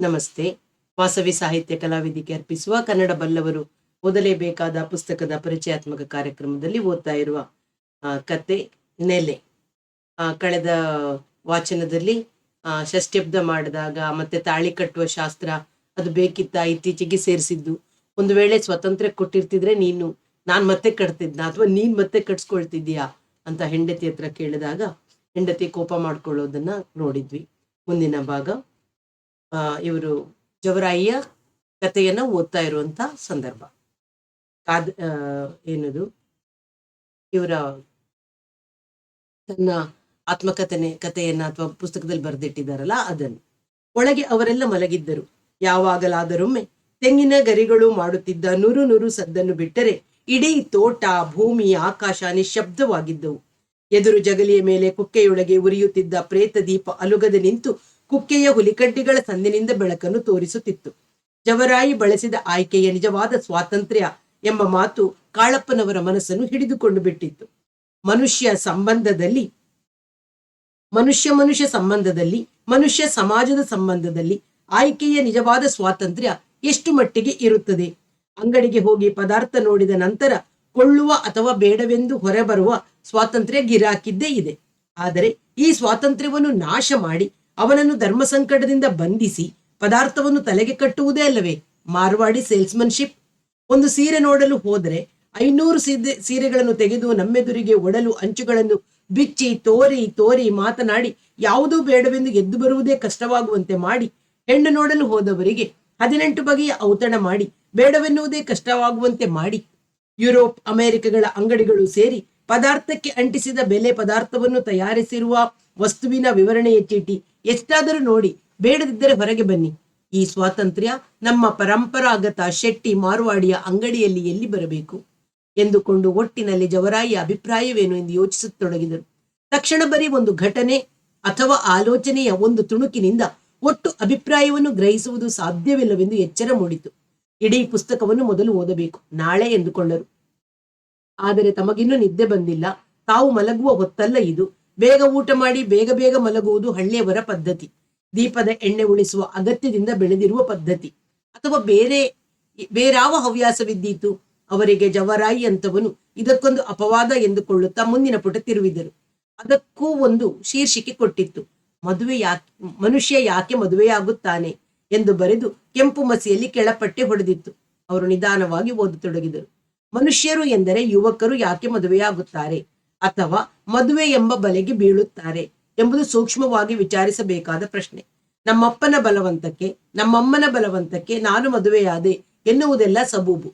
ನಮಸ್ತೆ. ವಾಸವಿ ಸಾಹಿತ್ಯ ಕಲಾವಿದಿಗೆ ಅರ್ಪಿಸುವ ಕನ್ನಡ ಬಲ್ಲವರು ಓದಲೇಬೇಕಾದ ಪುಸ್ತಕದ ಪರಿಚಯಾತ್ಮಕ ಕಾರ್ಯಕ್ರಮದಲ್ಲಿ ಓದ್ತಾ ಇರುವ ಕತೆ ನೆಲೆ. ಕಳೆದ ವಾಚನದಲ್ಲಿ ಆ, ಷಷ್ಠ್ಯಬ್ದ ಮಾಡಿದಾಗ ಮತ್ತೆ ತಾಳಿ ಕಟ್ಟುವ ಶಾಸ್ತ್ರ ಅದು ಬೇಕಿತ್ತ ಇತ್ತೀಚೆಗೆ ಸೇರಿಸಿದ್ದು. ಒಂದು ವೇಳೆ ಸ್ವತಂತ್ರ ಕೊಟ್ಟಿರ್ತಿದ್ರೆ ನೀನು ನಾನ್ ಮತ್ತೆ ಕಟ್ತಿದ್ನ ಅಥವಾ ನೀನ್ ಮತ್ತೆ ಕಟ್ಸ್ಕೊಳ್ತಿದ್ಯಾ ಅಂತ ಹೆಂಡತಿ ಹತ್ರ ಕೇಳಿದಾಗ ಹೆಂಡತಿ ಕೋಪ ಮಾಡ್ಕೊಳ್ಳೋದನ್ನ ನೋಡಿದ್ವಿ. ಮುಂದಿನ ಭಾಗ. ಇವರು ಜವರಾಯಿಯ ಕಥೆಯನ್ನು ಓದ್ತಾ ಇರುವಂತ ಸಂದರ್ಭ. ಕಾದ್ ಏನದು? ಇವರ ತನ್ನ ಆತ್ಮಕಥನೆ, ಕಥೆಯನ್ನ ಅಥವಾ ಪುಸ್ತಕದಲ್ಲಿ ಬರೆದಿಟ್ಟಿದಾರಲ್ಲ ಅದನ್ನು. ಒಳಗೆ ಅವರೆಲ್ಲ ಮಲಗಿದ್ದರು. ಯಾವಾಗಲಾದರೊಮ್ಮೆ ತೆಂಗಿನ ಗರಿಗಳು ಮಾಡುತ್ತಿದ್ದ ನೂರು ನೂರು ಸದ್ದನ್ನು ಬಿಟ್ಟರೆ ಇಡೀ ತೋಟ, ಭೂಮಿ, ಆಕಾಶ ನಿಶಬ್ದವಾಗಿದ್ದವು ಎದುರು ಜಗಲಿಯ ಮೇಲೆ ಕುಕ್ಕೆಯೊಳಗೆ ಉರಿಯುತ್ತಿದ್ದ ಪ್ರೇತ ದೀಪ ಅಲುಗದೆ ನಿಂತು ಕುಕ್ಕೆಯ ಹುಲಿಕಡ್ಡಿಗಳ ಸಂದಿನಿಂದ ಬೆಳಕನ್ನು ತೋರಿಸುತ್ತಿತ್ತು. ಜವರಾಯಿ ಬಳಸಿದ ಆಯ್ಕೆಯ ನಿಜವಾದ ಸ್ವಾತಂತ್ರ್ಯ ಎಂಬ ಮಾತು ಕಾಳಪ್ಪನವರ ಮನಸ್ಸನ್ನು ಹಿಡಿದುಕೊಂಡು ಬಿಟ್ಟಿತ್ತು. ಮನುಷ್ಯ ಸಂಬಂಧದಲ್ಲಿ, ಮನುಷ್ಯ ಮನುಷ್ಯ ಸಂಬಂಧದಲ್ಲಿ, ಮನುಷ್ಯ ಸಮಾಜದ ಸಂಬಂಧದಲ್ಲಿ ಆಯ್ಕೆಯ ನಿಜವಾದ ಸ್ವಾತಂತ್ರ್ಯ ಎಷ್ಟು ಮಟ್ಟಿಗೆ ಇರುತ್ತದೆ? ಅಂಗಡಿಗೆ ಹೋಗಿ ಪದಾರ್ಥ ನೋಡಿದ ನಂತರ ಕೊಳ್ಳುವ ಅಥವಾ ಬೇಡವೆಂದು ಹೊರಬರುವ ಸ್ವಾತಂತ್ರ್ಯ ಗಿರಾಕಿದ್ದೇ ಇದೆ. ಆದರೆ ಈ ಸ್ವಾತಂತ್ರ್ಯವನ್ನು ನಾಶ ಮಾಡಿ ಅವನನ್ನು ಧರ್ಮ ಸಂಕಟದಿಂದ ಬಂಧಿಸಿ ಪದಾರ್ಥವನ್ನು ತಲೆಗೆ ಕಟ್ಟುವುದೇ ಅಲ್ಲವೇ? ಮಾರ್ವಾಡಿ ಸೇಲ್ಸ್ಮನ್ಶಿಪ್. ಒಂದು ಸೀರೆ ನೋಡಲು ಹೋದರೆ ಐನೂರು ಸೀರೆ ಸೀರೆಗಳನ್ನು ತೆಗೆದು ನಮ್ಮೆದುರಿಗೆ ಒಡಲು ಅಂಚುಗಳನ್ನು ಬಿಚ್ಚಿ ತೋರಿ ತೋರಿ ಮಾತನಾಡಿ ಯಾವುದೂ ಬೇಡವೆಂದು ಎದ್ದು ಬರುವುದೇ ಕಷ್ಟವಾಗುವಂತೆ ಮಾಡಿ ಹೆಣ್ಣು ನೋಡಲು ಹೋದವರಿಗೆ ಹದಿನೆಂಟು ಬಗೆಯ ಔತಣ ಮಾಡಿ ಬೇಡವೆನ್ನುವುದೇ ಕಷ್ಟವಾಗುವಂತೆ ಮಾಡಿ. ಯುರೋಪ್, ಅಮೆರಿಕಗಳ ಅಂಗಡಿಗಳು ಸೇರಿ ಪದಾರ್ಥಕ್ಕೆ ಅಂಟಿಸಿದ ಬೆಲೆ ಪದಾರ್ಥವನ್ನು ತಯಾರಿಸಿರುವ ವಸ್ತುವಿನ ವಿವರಣೆಯ ಚೀಟಿ ಎಷ್ಟಾದರೂ ನೋಡಿ, ಬೇಡದಿದ್ದರೆ ಹೊರಗೆ ಬನ್ನಿ. ಈ ಸ್ವಾತಂತ್ರ್ಯ ನಮ್ಮ ಪರಂಪರಾಗತ ಶೆಟ್ಟಿ ಮಾರುವಾಡಿಯ ಅಂಗಡಿಯಲ್ಲಿ ಎಲ್ಲಿ ಬರಬೇಕು? ಎಂದುಕೊಂಡು ಒಟ್ಟಿನಲ್ಲಿ ಜವರಾಯಿಯ ಅಭಿಪ್ರಾಯವೇನು ಎಂದು ಯೋಚಿಸತೊಡಗಿದರು ತಕ್ಷಣ ಬರೀ ಒಂದು ಘಟನೆ ಅಥವಾ ಆಲೋಚನೆಯ ಒಂದು ತುಣುಕಿನಿಂದ ಒಟ್ಟು ಅಭಿಪ್ರಾಯವನ್ನು ಗ್ರಹಿಸುವುದು ಸಾಧ್ಯವಿಲ್ಲವೆಂದು ಎಚ್ಚರ ಮೂಡಿತು. ಇಡೀ ಪುಸ್ತಕವನ್ನು ಮೊದಲು ಓದಬೇಕು, ನಾಳೆ ಎಂದುಕೊಂಡರು. ಆದರೆ ತಮಗಿನ್ನೂ ನಿದ್ದೆ ಬಂದಿಲ್ಲ. ತಾವು ಮಲಗುವ ಹೊತ್ತಲ್ಲ ಇದು. ಬೇಗ ಊಟ ಮಾಡಿ ಬೇಗ ಬೇಗ ಮಲಗುವುದು ಹಳ್ಳಿಯವರ ಪದ್ಧತಿ. ದೀಪದ ಎಣ್ಣೆ ಉಳಿಸುವ ಅಗತ್ಯದಿಂದ ಬೆಳೆದಿರುವ ಪದ್ಧತಿ. ಅಥವಾ ಬೇರೆ, ಬೇರಾವ ಹವ್ಯಾಸವಿದ್ದೀತು? ಅವರಿಗೆ ಜವರಾಯಿ ಅಂತವನು ಇದಕ್ಕೊಂದು ಅಪವಾದ ಎಂದುಕೊಳ್ಳುತ್ತಾ ಮುಂದಿನ ಪುಟ ತಿರುವಿದರು. ಅದಕ್ಕೂ ಒಂದು ಶೀರ್ಷಿಕೆ ಕೊಟ್ಟಿತ್ತು. ಮದುವೆ ಯಾಕೆ, ಮನುಷ್ಯ ಯಾಕೆ ಮದುವೆಯಾಗುತ್ತಾನೆ ಎಂದು ಬರೆದು ಕೆಂಪು ಮಸಿಯಲ್ಲಿ ಕೆಳಪಟ್ಟೆ ಹೊಡೆದಿತ್ತು. ಅವರು ನಿಧಾನವಾಗಿ ಓದತೊಡಗಿದರು. ಮನುಷ್ಯರು ಎಂದರೆ ಯುವಕರು ಯಾಕೆ ಮದುವೆಯಾಗುತ್ತಾರೆ? ಅಥವಾ ಮದುವೆ ಎಂಬ ಬಲೆಗೆ ಬೀಳುತ್ತಾರೆ ಎಂಬುದು ಸೂಕ್ಷ್ಮವಾಗಿ ವಿಚಾರಿಸಬೇಕಾದ ಪ್ರಶ್ನೆ. ನಮ್ಮಪ್ಪನ ಬಲವಂತಕ್ಕೆ, ನಮ್ಮಮ್ಮನ ಬಲವಂತಕ್ಕೆ ನಾನು ಮದುವೆಯಾದೆ ಎನ್ನುವುದೆಲ್ಲ ಸಬೂಬು.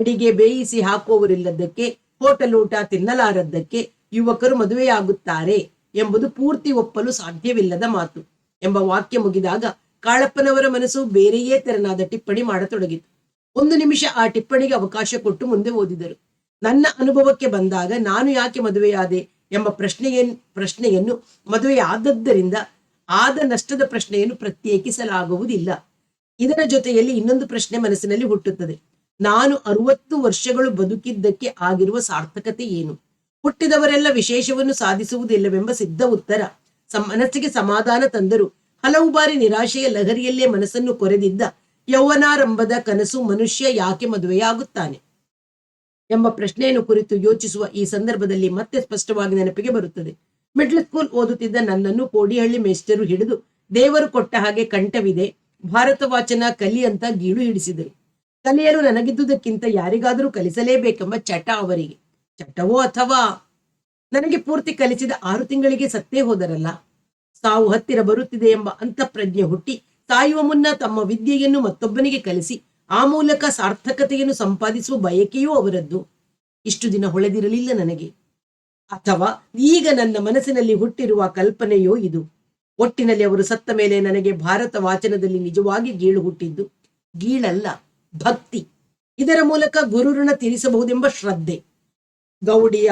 ಅಡಿಗೆ ಬೇಯಿಸಿ ಹಾಕುವವರಿಲ್ಲದಕ್ಕೆ ಹೋಟೆಲ್ ಊಟ ತಿನ್ನಲಾರದ್ದಕ್ಕೆ ಯುವಕರು ಮದುವೆಯಾಗುತ್ತಾರೆ ಎಂಬುದು ಪೂರ್ತಿ ಒಪ್ಪಲು ಸಾಧ್ಯವಿಲ್ಲದ ಮಾತು ಎಂಬ ವಾಕ್ಯ ಮುಗಿದಾಗ ಕಾಳಪ್ಪನವರ ಮನಸ್ಸು ಬೇರೆಯೇ ತೆರನಾದ ಟಿಪ್ಪಣಿ ಮಾಡತೊಡಗಿತು. ಒಂದು ನಿಮಿಷ ಆ ಟಿಪ್ಪಣಿಗೆ ಅವಕಾಶ ಕೊಟ್ಟು ಮುಂದೆ ಓದಿದರು. ನನ್ನ ಅನುಭವಕ್ಕೆ ಬಂದಾಗ ನಾನು ಯಾಕೆ ಮದುವೆಯಾದೆ ಎಂಬ ಪ್ರಶ್ನೆಯನ್ನು ಪ್ರಶ್ನೆಯನ್ನು ಮದುವೆಯಾದದ್ದರಿಂದ ಆದ ನಷ್ಟದ ಪ್ರಶ್ನೆಯನ್ನು ಪ್ರತ್ಯೇಕಿಸಲಾಗುವುದಿಲ್ಲ. ಇದರ ಜೊತೆಯಲ್ಲಿ ಇನ್ನೊಂದು ಪ್ರಶ್ನೆ ಮನಸ್ಸಿನಲ್ಲಿ ಹುಟ್ಟುತ್ತದೆ. ನಾನು ಅರುವತ್ತು ವರ್ಷಗಳು ಬದುಕಿದ್ದಕ್ಕೆ ಆಗಿರುವ ಸಾರ್ಥಕತೆ ಏನು? ಹುಟ್ಟಿದವರೆಲ್ಲ ವಿಶೇಷವನ್ನು ಸಾಧಿಸುವುದಿಲ್ಲವೆಂಬ ಸಿದ್ಧ ಉತ್ತರ. ಮನಸ್ಸಿಗೆ ಸಮಾಧಾನ ತಂದರು. ಹಲವು ಬಾರಿ ನಿರಾಶೆಯ ಲಹರಿಯಲ್ಲೇ ಮನಸ್ಸನ್ನು ಕೊರೆದಿದ್ದ ಯೌವನಾರಂಭದ ಕನಸು ಮನುಷ್ಯ ಯಾಕೆ ಮದುವೆಯಾಗುತ್ತಾನೆ? ಎಂಬ ಪ್ರಶ್ನೆಯನ್ನು ಕುರಿತು ಯೋಚಿಸುವ ಈ ಸಂದರ್ಭದಲ್ಲಿ ಮತ್ತೆ ಸ್ಪಷ್ಟವಾಗಿ ನೆನಪಿಗೆ ಬರುತ್ತದೆ. ಮಿಡ್ಲ್ ಸ್ಕೂಲ್ ಓದುತ್ತಿದ್ದ ನನ್ನನ್ನು ಕೋಡಿಹಳ್ಳಿ ಮೇಷ್ಟರು ಹಿಡಿದು ದೇವರು ಕೊಟ್ಟ ಹಾಗೆ ಕಂಠವಿದೆ ಭಾರತ ವಾಚನ ಕಲಿ ಅಂತ ಗೀಳು ಹಿಡಿಸಿದರು. ಕಲಿಯಲು ನನಗಿದ್ದುದಕ್ಕಿಂತ ಯಾರಿಗಾದರೂ ಕಲಿಸಲೇಬೇಕೆಂಬ ಚಟ ಅವರಿಗೆ. ಚಟವೋ ಅಥವಾ? ನನಗೆ ಪೂರ್ತಿ ಕಲಿಸಿದ ಆರು ತಿಂಗಳಿಗೆ ಸತ್ತೇ ಹೋದರಲ್ಲ. ಸಾವು ಹತ್ತಿರ ಬರುತ್ತಿದೆ ಎಂಬ ಅಂತಃಪ್ರಜ್ಞೆ ಹುಟ್ಟಿ, ಸಾಯುವ ಮುನ್ನ ತಮ್ಮ ವಿದ್ಯೆಯನ್ನು ಮತ್ತೊಬ್ಬನಿಗೆ ಕಲಿಸಿ ಆ ಮೂಲಕ ಸಾರ್ಥಕತೆಯನ್ನು ಸಂಪಾದಿಸುವ ಬಯಕೆಯೂ ಅವರದ್ದು. ಇಷ್ಟು ದಿನ ಹೊಳೆದಿರಲಿಲ್ಲ ನನಗೆ. ಅಥವಾ ಈಗ ನನ್ನ ಮನಸ್ಸಿನಲ್ಲಿ ಹುಟ್ಟಿರುವ ಕಲ್ಪನೆಯೋ ಇದು. ಒಟ್ಟಿನಲ್ಲಿ ಅವರು ಸತ್ತ ಮೇಲೆ ನನಗೆ ಭಾರತ ವಾಚನದಲ್ಲಿ ನಿಜವಾಗಿ ಗೀಳು ಹುಟ್ಟಿದ್ದು. ಗೀಳಲ್ಲ, ಭಕ್ತಿ. ಇದರ ಮೂಲಕ ಗುರುಋಣ ತೀರಿಸಬಹುದೆಂಬ ಶ್ರದ್ಧೆ. ಗೌಡಿಯ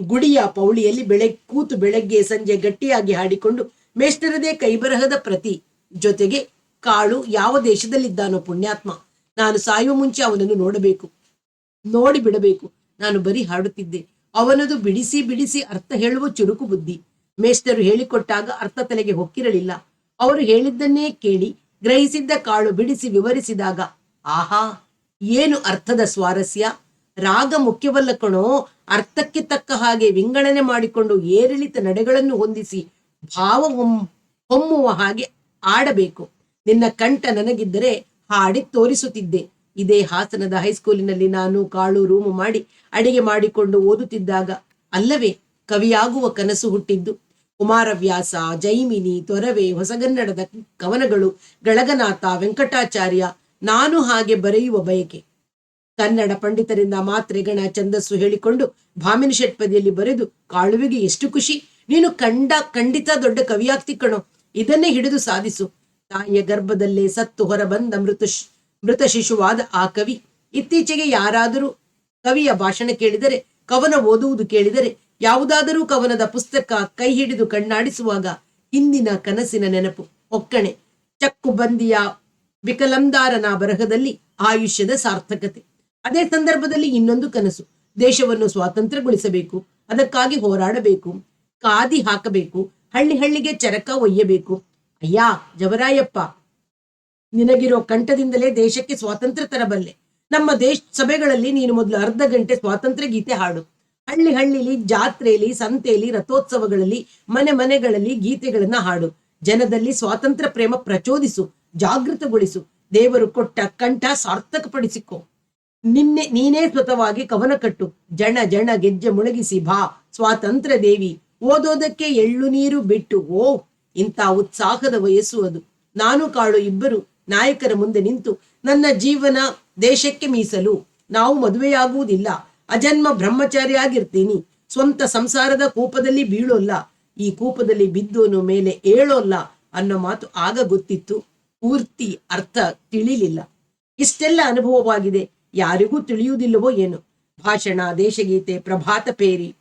ಗುಡಿಯ ಪೌಳಿಯಲ್ಲಿ ಬೆಳೆ, ಕೂತು ಬೆಳಗ್ಗೆ ಸಂಜೆ ಗಟ್ಟಿಯಾಗಿ ಹಾಡಿಕೊಂಡು ಮೇಷ್ಟರದೇ ಕೈಬರಹದ ಪ್ರತಿ ಜೊತೆಗೆ ಕಾಳು ಯಾವ ದೇಶದಲ್ಲಿದ್ದಾನೋ ಪುಣ್ಯಾತ್ಮ. ನಾನು ಸಾಯುವ ಮುಂಚೆ ಅವನನ್ನು ನೋಡಬೇಕು. ನೋಡಿ ಬಿಡಬೇಕು. ನಾನು ಬರೀ ಹಾಡುತ್ತಿದ್ದೆ. ಅವನದು ಬಿಡಿಸಿ ಬಿಡಿಸಿ ಅರ್ಥ ಹೇಳುವ ಚುರುಕು ಬುದ್ಧಿ. ಮೇಷ್ಟರು ಹೇಳಿಕೊಟ್ಟಾಗ ಅರ್ಥ ತಲೆಗೆ ಹೊಕ್ಕಿರಲಿಲ್ಲ. ಅವರು ಹೇಳಿದ್ದನ್ನೇ ಕೇಳಿ ಗ್ರಹಿಸಿದ್ದ ಕಾಳು ಬಿಡಿಸಿ ವಿವರಿಸಿದಾಗ, ಆಹಾ, ಏನು ಅರ್ಥದ ಸ್ವಾರಸ್ಯ? ರಾಗ ಮುಖ್ಯವಲ್ಲ ಕಣೋ. ಅರ್ಥಕ್ಕೆ ತಕ್ಕ ಹಾಗೆ ವಿಂಗಡಣೆ ಮಾಡಿಕೊಂಡು ಏರಿಳಿತ ನಡೆಗಳನ್ನು ಹೊಂದಿಸಿ ಭಾವ ಹೊಮ್- ಹೊಮ್ಮುವ ಹಾಗೆ ಆಡಬೇಕು. ನಿನ್ನ ಕಂಠ ನನಗಿದ್ದರೆ ಹಾಡಿ ತೋರಿಸುತ್ತಿದ್ದೆ. ಇದೇ ಹಾಸನದ ಹೈಸ್ಕೂಲಿನಲ್ಲಿ ನಾನು ಕಾಳು ರೂಮು ಮಾಡಿ ಅಡಿಗೆ ಮಾಡಿಕೊಂಡು ಓದುತ್ತಿದ್ದಾಗ ಅಲ್ಲವೇ ಕವಿಯಾಗುವ ಕನಸು ಹುಟ್ಟಿದ್ದು. ಕುಮಾರವ್ಯಾಸ, ಜೈಮಿನಿ, ತೊರವೆ, ಹೊಸಗನ್ನಡದ ಕವನಗಳು, ಗಳಗನಾಥ, ವೆಂಕಟಾಚಾರ್ಯ, ನಾನು ಹಾಗೆ ಬರೆಯುವ ಬಯಕೆ. ಕನ್ನಡ ಪಂಡಿತರಿಂದ ಮಾತ್ರೆ ಗಣ ಛಂದಸ್ಸು ಹೇಳಿಕೊಂಡು ಭಾಮಿನಿ ಷಟ್ಪದಿಯಲ್ಲಿ ಬರೆದು ಕಾಳುವಿಗೆ ಎಷ್ಟು ಖುಷಿ. ನೀನು ಕಂಡ, ಖಂಡಿತ ದೊಡ್ಡ ಕವಿಯಾಗ್ತಿಕ್ಕಣೋ ಇದನ್ನೇ ಹಿಡಿದು ಸಾಧಿಸು. ತಾಯಿಯ ಗರ್ಭದಲ್ಲೇ ಸತ್ತು ಹೊರ ಬಂದ ಮೃತ ಮೃತ ಶಿಶುವಾದ ಆ ಕವಿ. ಇತ್ತೀಚೆಗೆ ಯಾರಾದರೂ ಕವಿಯ ಭಾಷಣ ಕೇಳಿದರೆ, ಕವನ ಓದುವುದು ಕೇಳಿದರೆ, ಯಾವುದಾದರೂ ಕವನದ ಪುಸ್ತಕ ಕೈ ಹಿಡಿದು ಕಣ್ಣಾಡಿಸುವಾಗ ಹಿಂದಿನ ಕನಸಿನ ನೆನಪು. ಒಕ್ಕಣೆ. ಚಕ್ಕು ಬಂದಿಯ ವಿಕಲಂದಾರನ ಬರಹದಲ್ಲಿ ಆಯುಷ್ಯದ ಸಾರ್ಥಕತೆ. ಅದೇ ಸಂದರ್ಭದಲ್ಲಿ ಇನ್ನೊಂದು ಕನಸು. ದೇಶವನ್ನು ಸ್ವಾತಂತ್ರ್ಯಗೊಳಿಸಬೇಕು, ಅದಕ್ಕಾಗಿ ಹೋರಾಡಬೇಕು, ಕಾದಿ ಹಾಕಬೇಕು, ಹಳ್ಳಿ ಹಳ್ಳಿಗೆ ಚರಕ ಒಯ್ಯಬೇಕು ಅಯ್ಯಾ ಜವರಾಯಪ್ಪ ನಿನಗಿರೋ ಕಂಠದಿಂದಲೇ ದೇಶಕ್ಕೆ ಸ್ವಾತಂತ್ರ್ಯ ತರಬಲ್ಲೆ ನಮ್ಮ ದೇಶ, ಸಭೆಗಳಲ್ಲಿ ನೀನು ಮೊದಲು ಅರ್ಧ ಗಂಟೆ ಸ್ವಾತಂತ್ರ್ಯ ಗೀತೆ ಹಾಡು. ಹಳ್ಳಿ ಹಳ್ಳಿಲಿ ಜಾತ್ರೆಯಲ್ಲಿ ಸಂತೆಯಲ್ಲಿ ರಥೋತ್ಸವಗಳಲ್ಲಿ, ಮನೆ ಮನೆಗಳಲ್ಲಿ ಗೀತೆಗಳನ್ನ ಹಾಡು. ಜನದಲ್ಲಿ ಸ್ವಾತಂತ್ರ್ಯ ಪ್ರೇಮ ಪ್ರಚೋದಿಸು, ಜಾಗೃತಗೊಳಿಸು. ದೇವರು ಕೊಟ್ಟ ಕಂಠ ಸಾರ್ಥಕಪಡಿಸಿಕೊ. ನಿನ್ನೆ ನೀನೇ ಸ್ವತವಾಗಿ ಕವನ ಕಟ್ಟು. ಜಣ ಜಣ ಗೆಜ್ಜೆ ಮುಳುಗಿಸಿ ಬಾ, ಸ್ವಾತಂತ್ರ್ಯ ದೇವಿ. ಓದೋದಕ್ಕೆ ಎಳ್ಳು ನೀರು ಬಿಟ್ಟು ಓ ಇಂಥ ಉತ್ಸಾಹದ ವಯಸ್ಸು ಅದು. ನಾನು ಕಾಳು ಇಬ್ಬರು ನಾಯಕರ ಮುಂದೆ ನಿಂತು ನನ್ನ ಜೀವನ ದೇಶಕ್ಕೆ ಮೀಸಲು. ನಾವು ಮದುವೆಯಾಗುವುದಿಲ್ಲ. ಅಜನ್ಮ ಬ್ರಹ್ಮಚಾರಿ ಆಗಿರ್ತೀನಿ. ಸ್ವಂತ ಸಂಸಾರದ ಕೂಪದಲ್ಲಿ ಬೀಳೋಲ್ಲ. ಈ ಕೂಪದಲ್ಲಿ ಬಿದ್ದೋನು ಮೇಲೆ ಏಳೋಲ್ಲ ಅನ್ನೋ ಮಾತು ಆಗ ಗೊತ್ತಿತ್ತು. ಪೂರ್ತಿ ಅರ್ಥ ತಿಳಿಲಿಲ್ಲ. ಇಷ್ಟೆಲ್ಲ ಅನುಭವವಾಗಿದೆ. ಯಾರಿಗೂ ತಿಳಿಯುವುದಿಲ್ಲವೋ ಏನು. ಭಾಷಣ, ದೇಶಗೀತೆ, ಪ್ರಭಾತ ಪೇರಿ.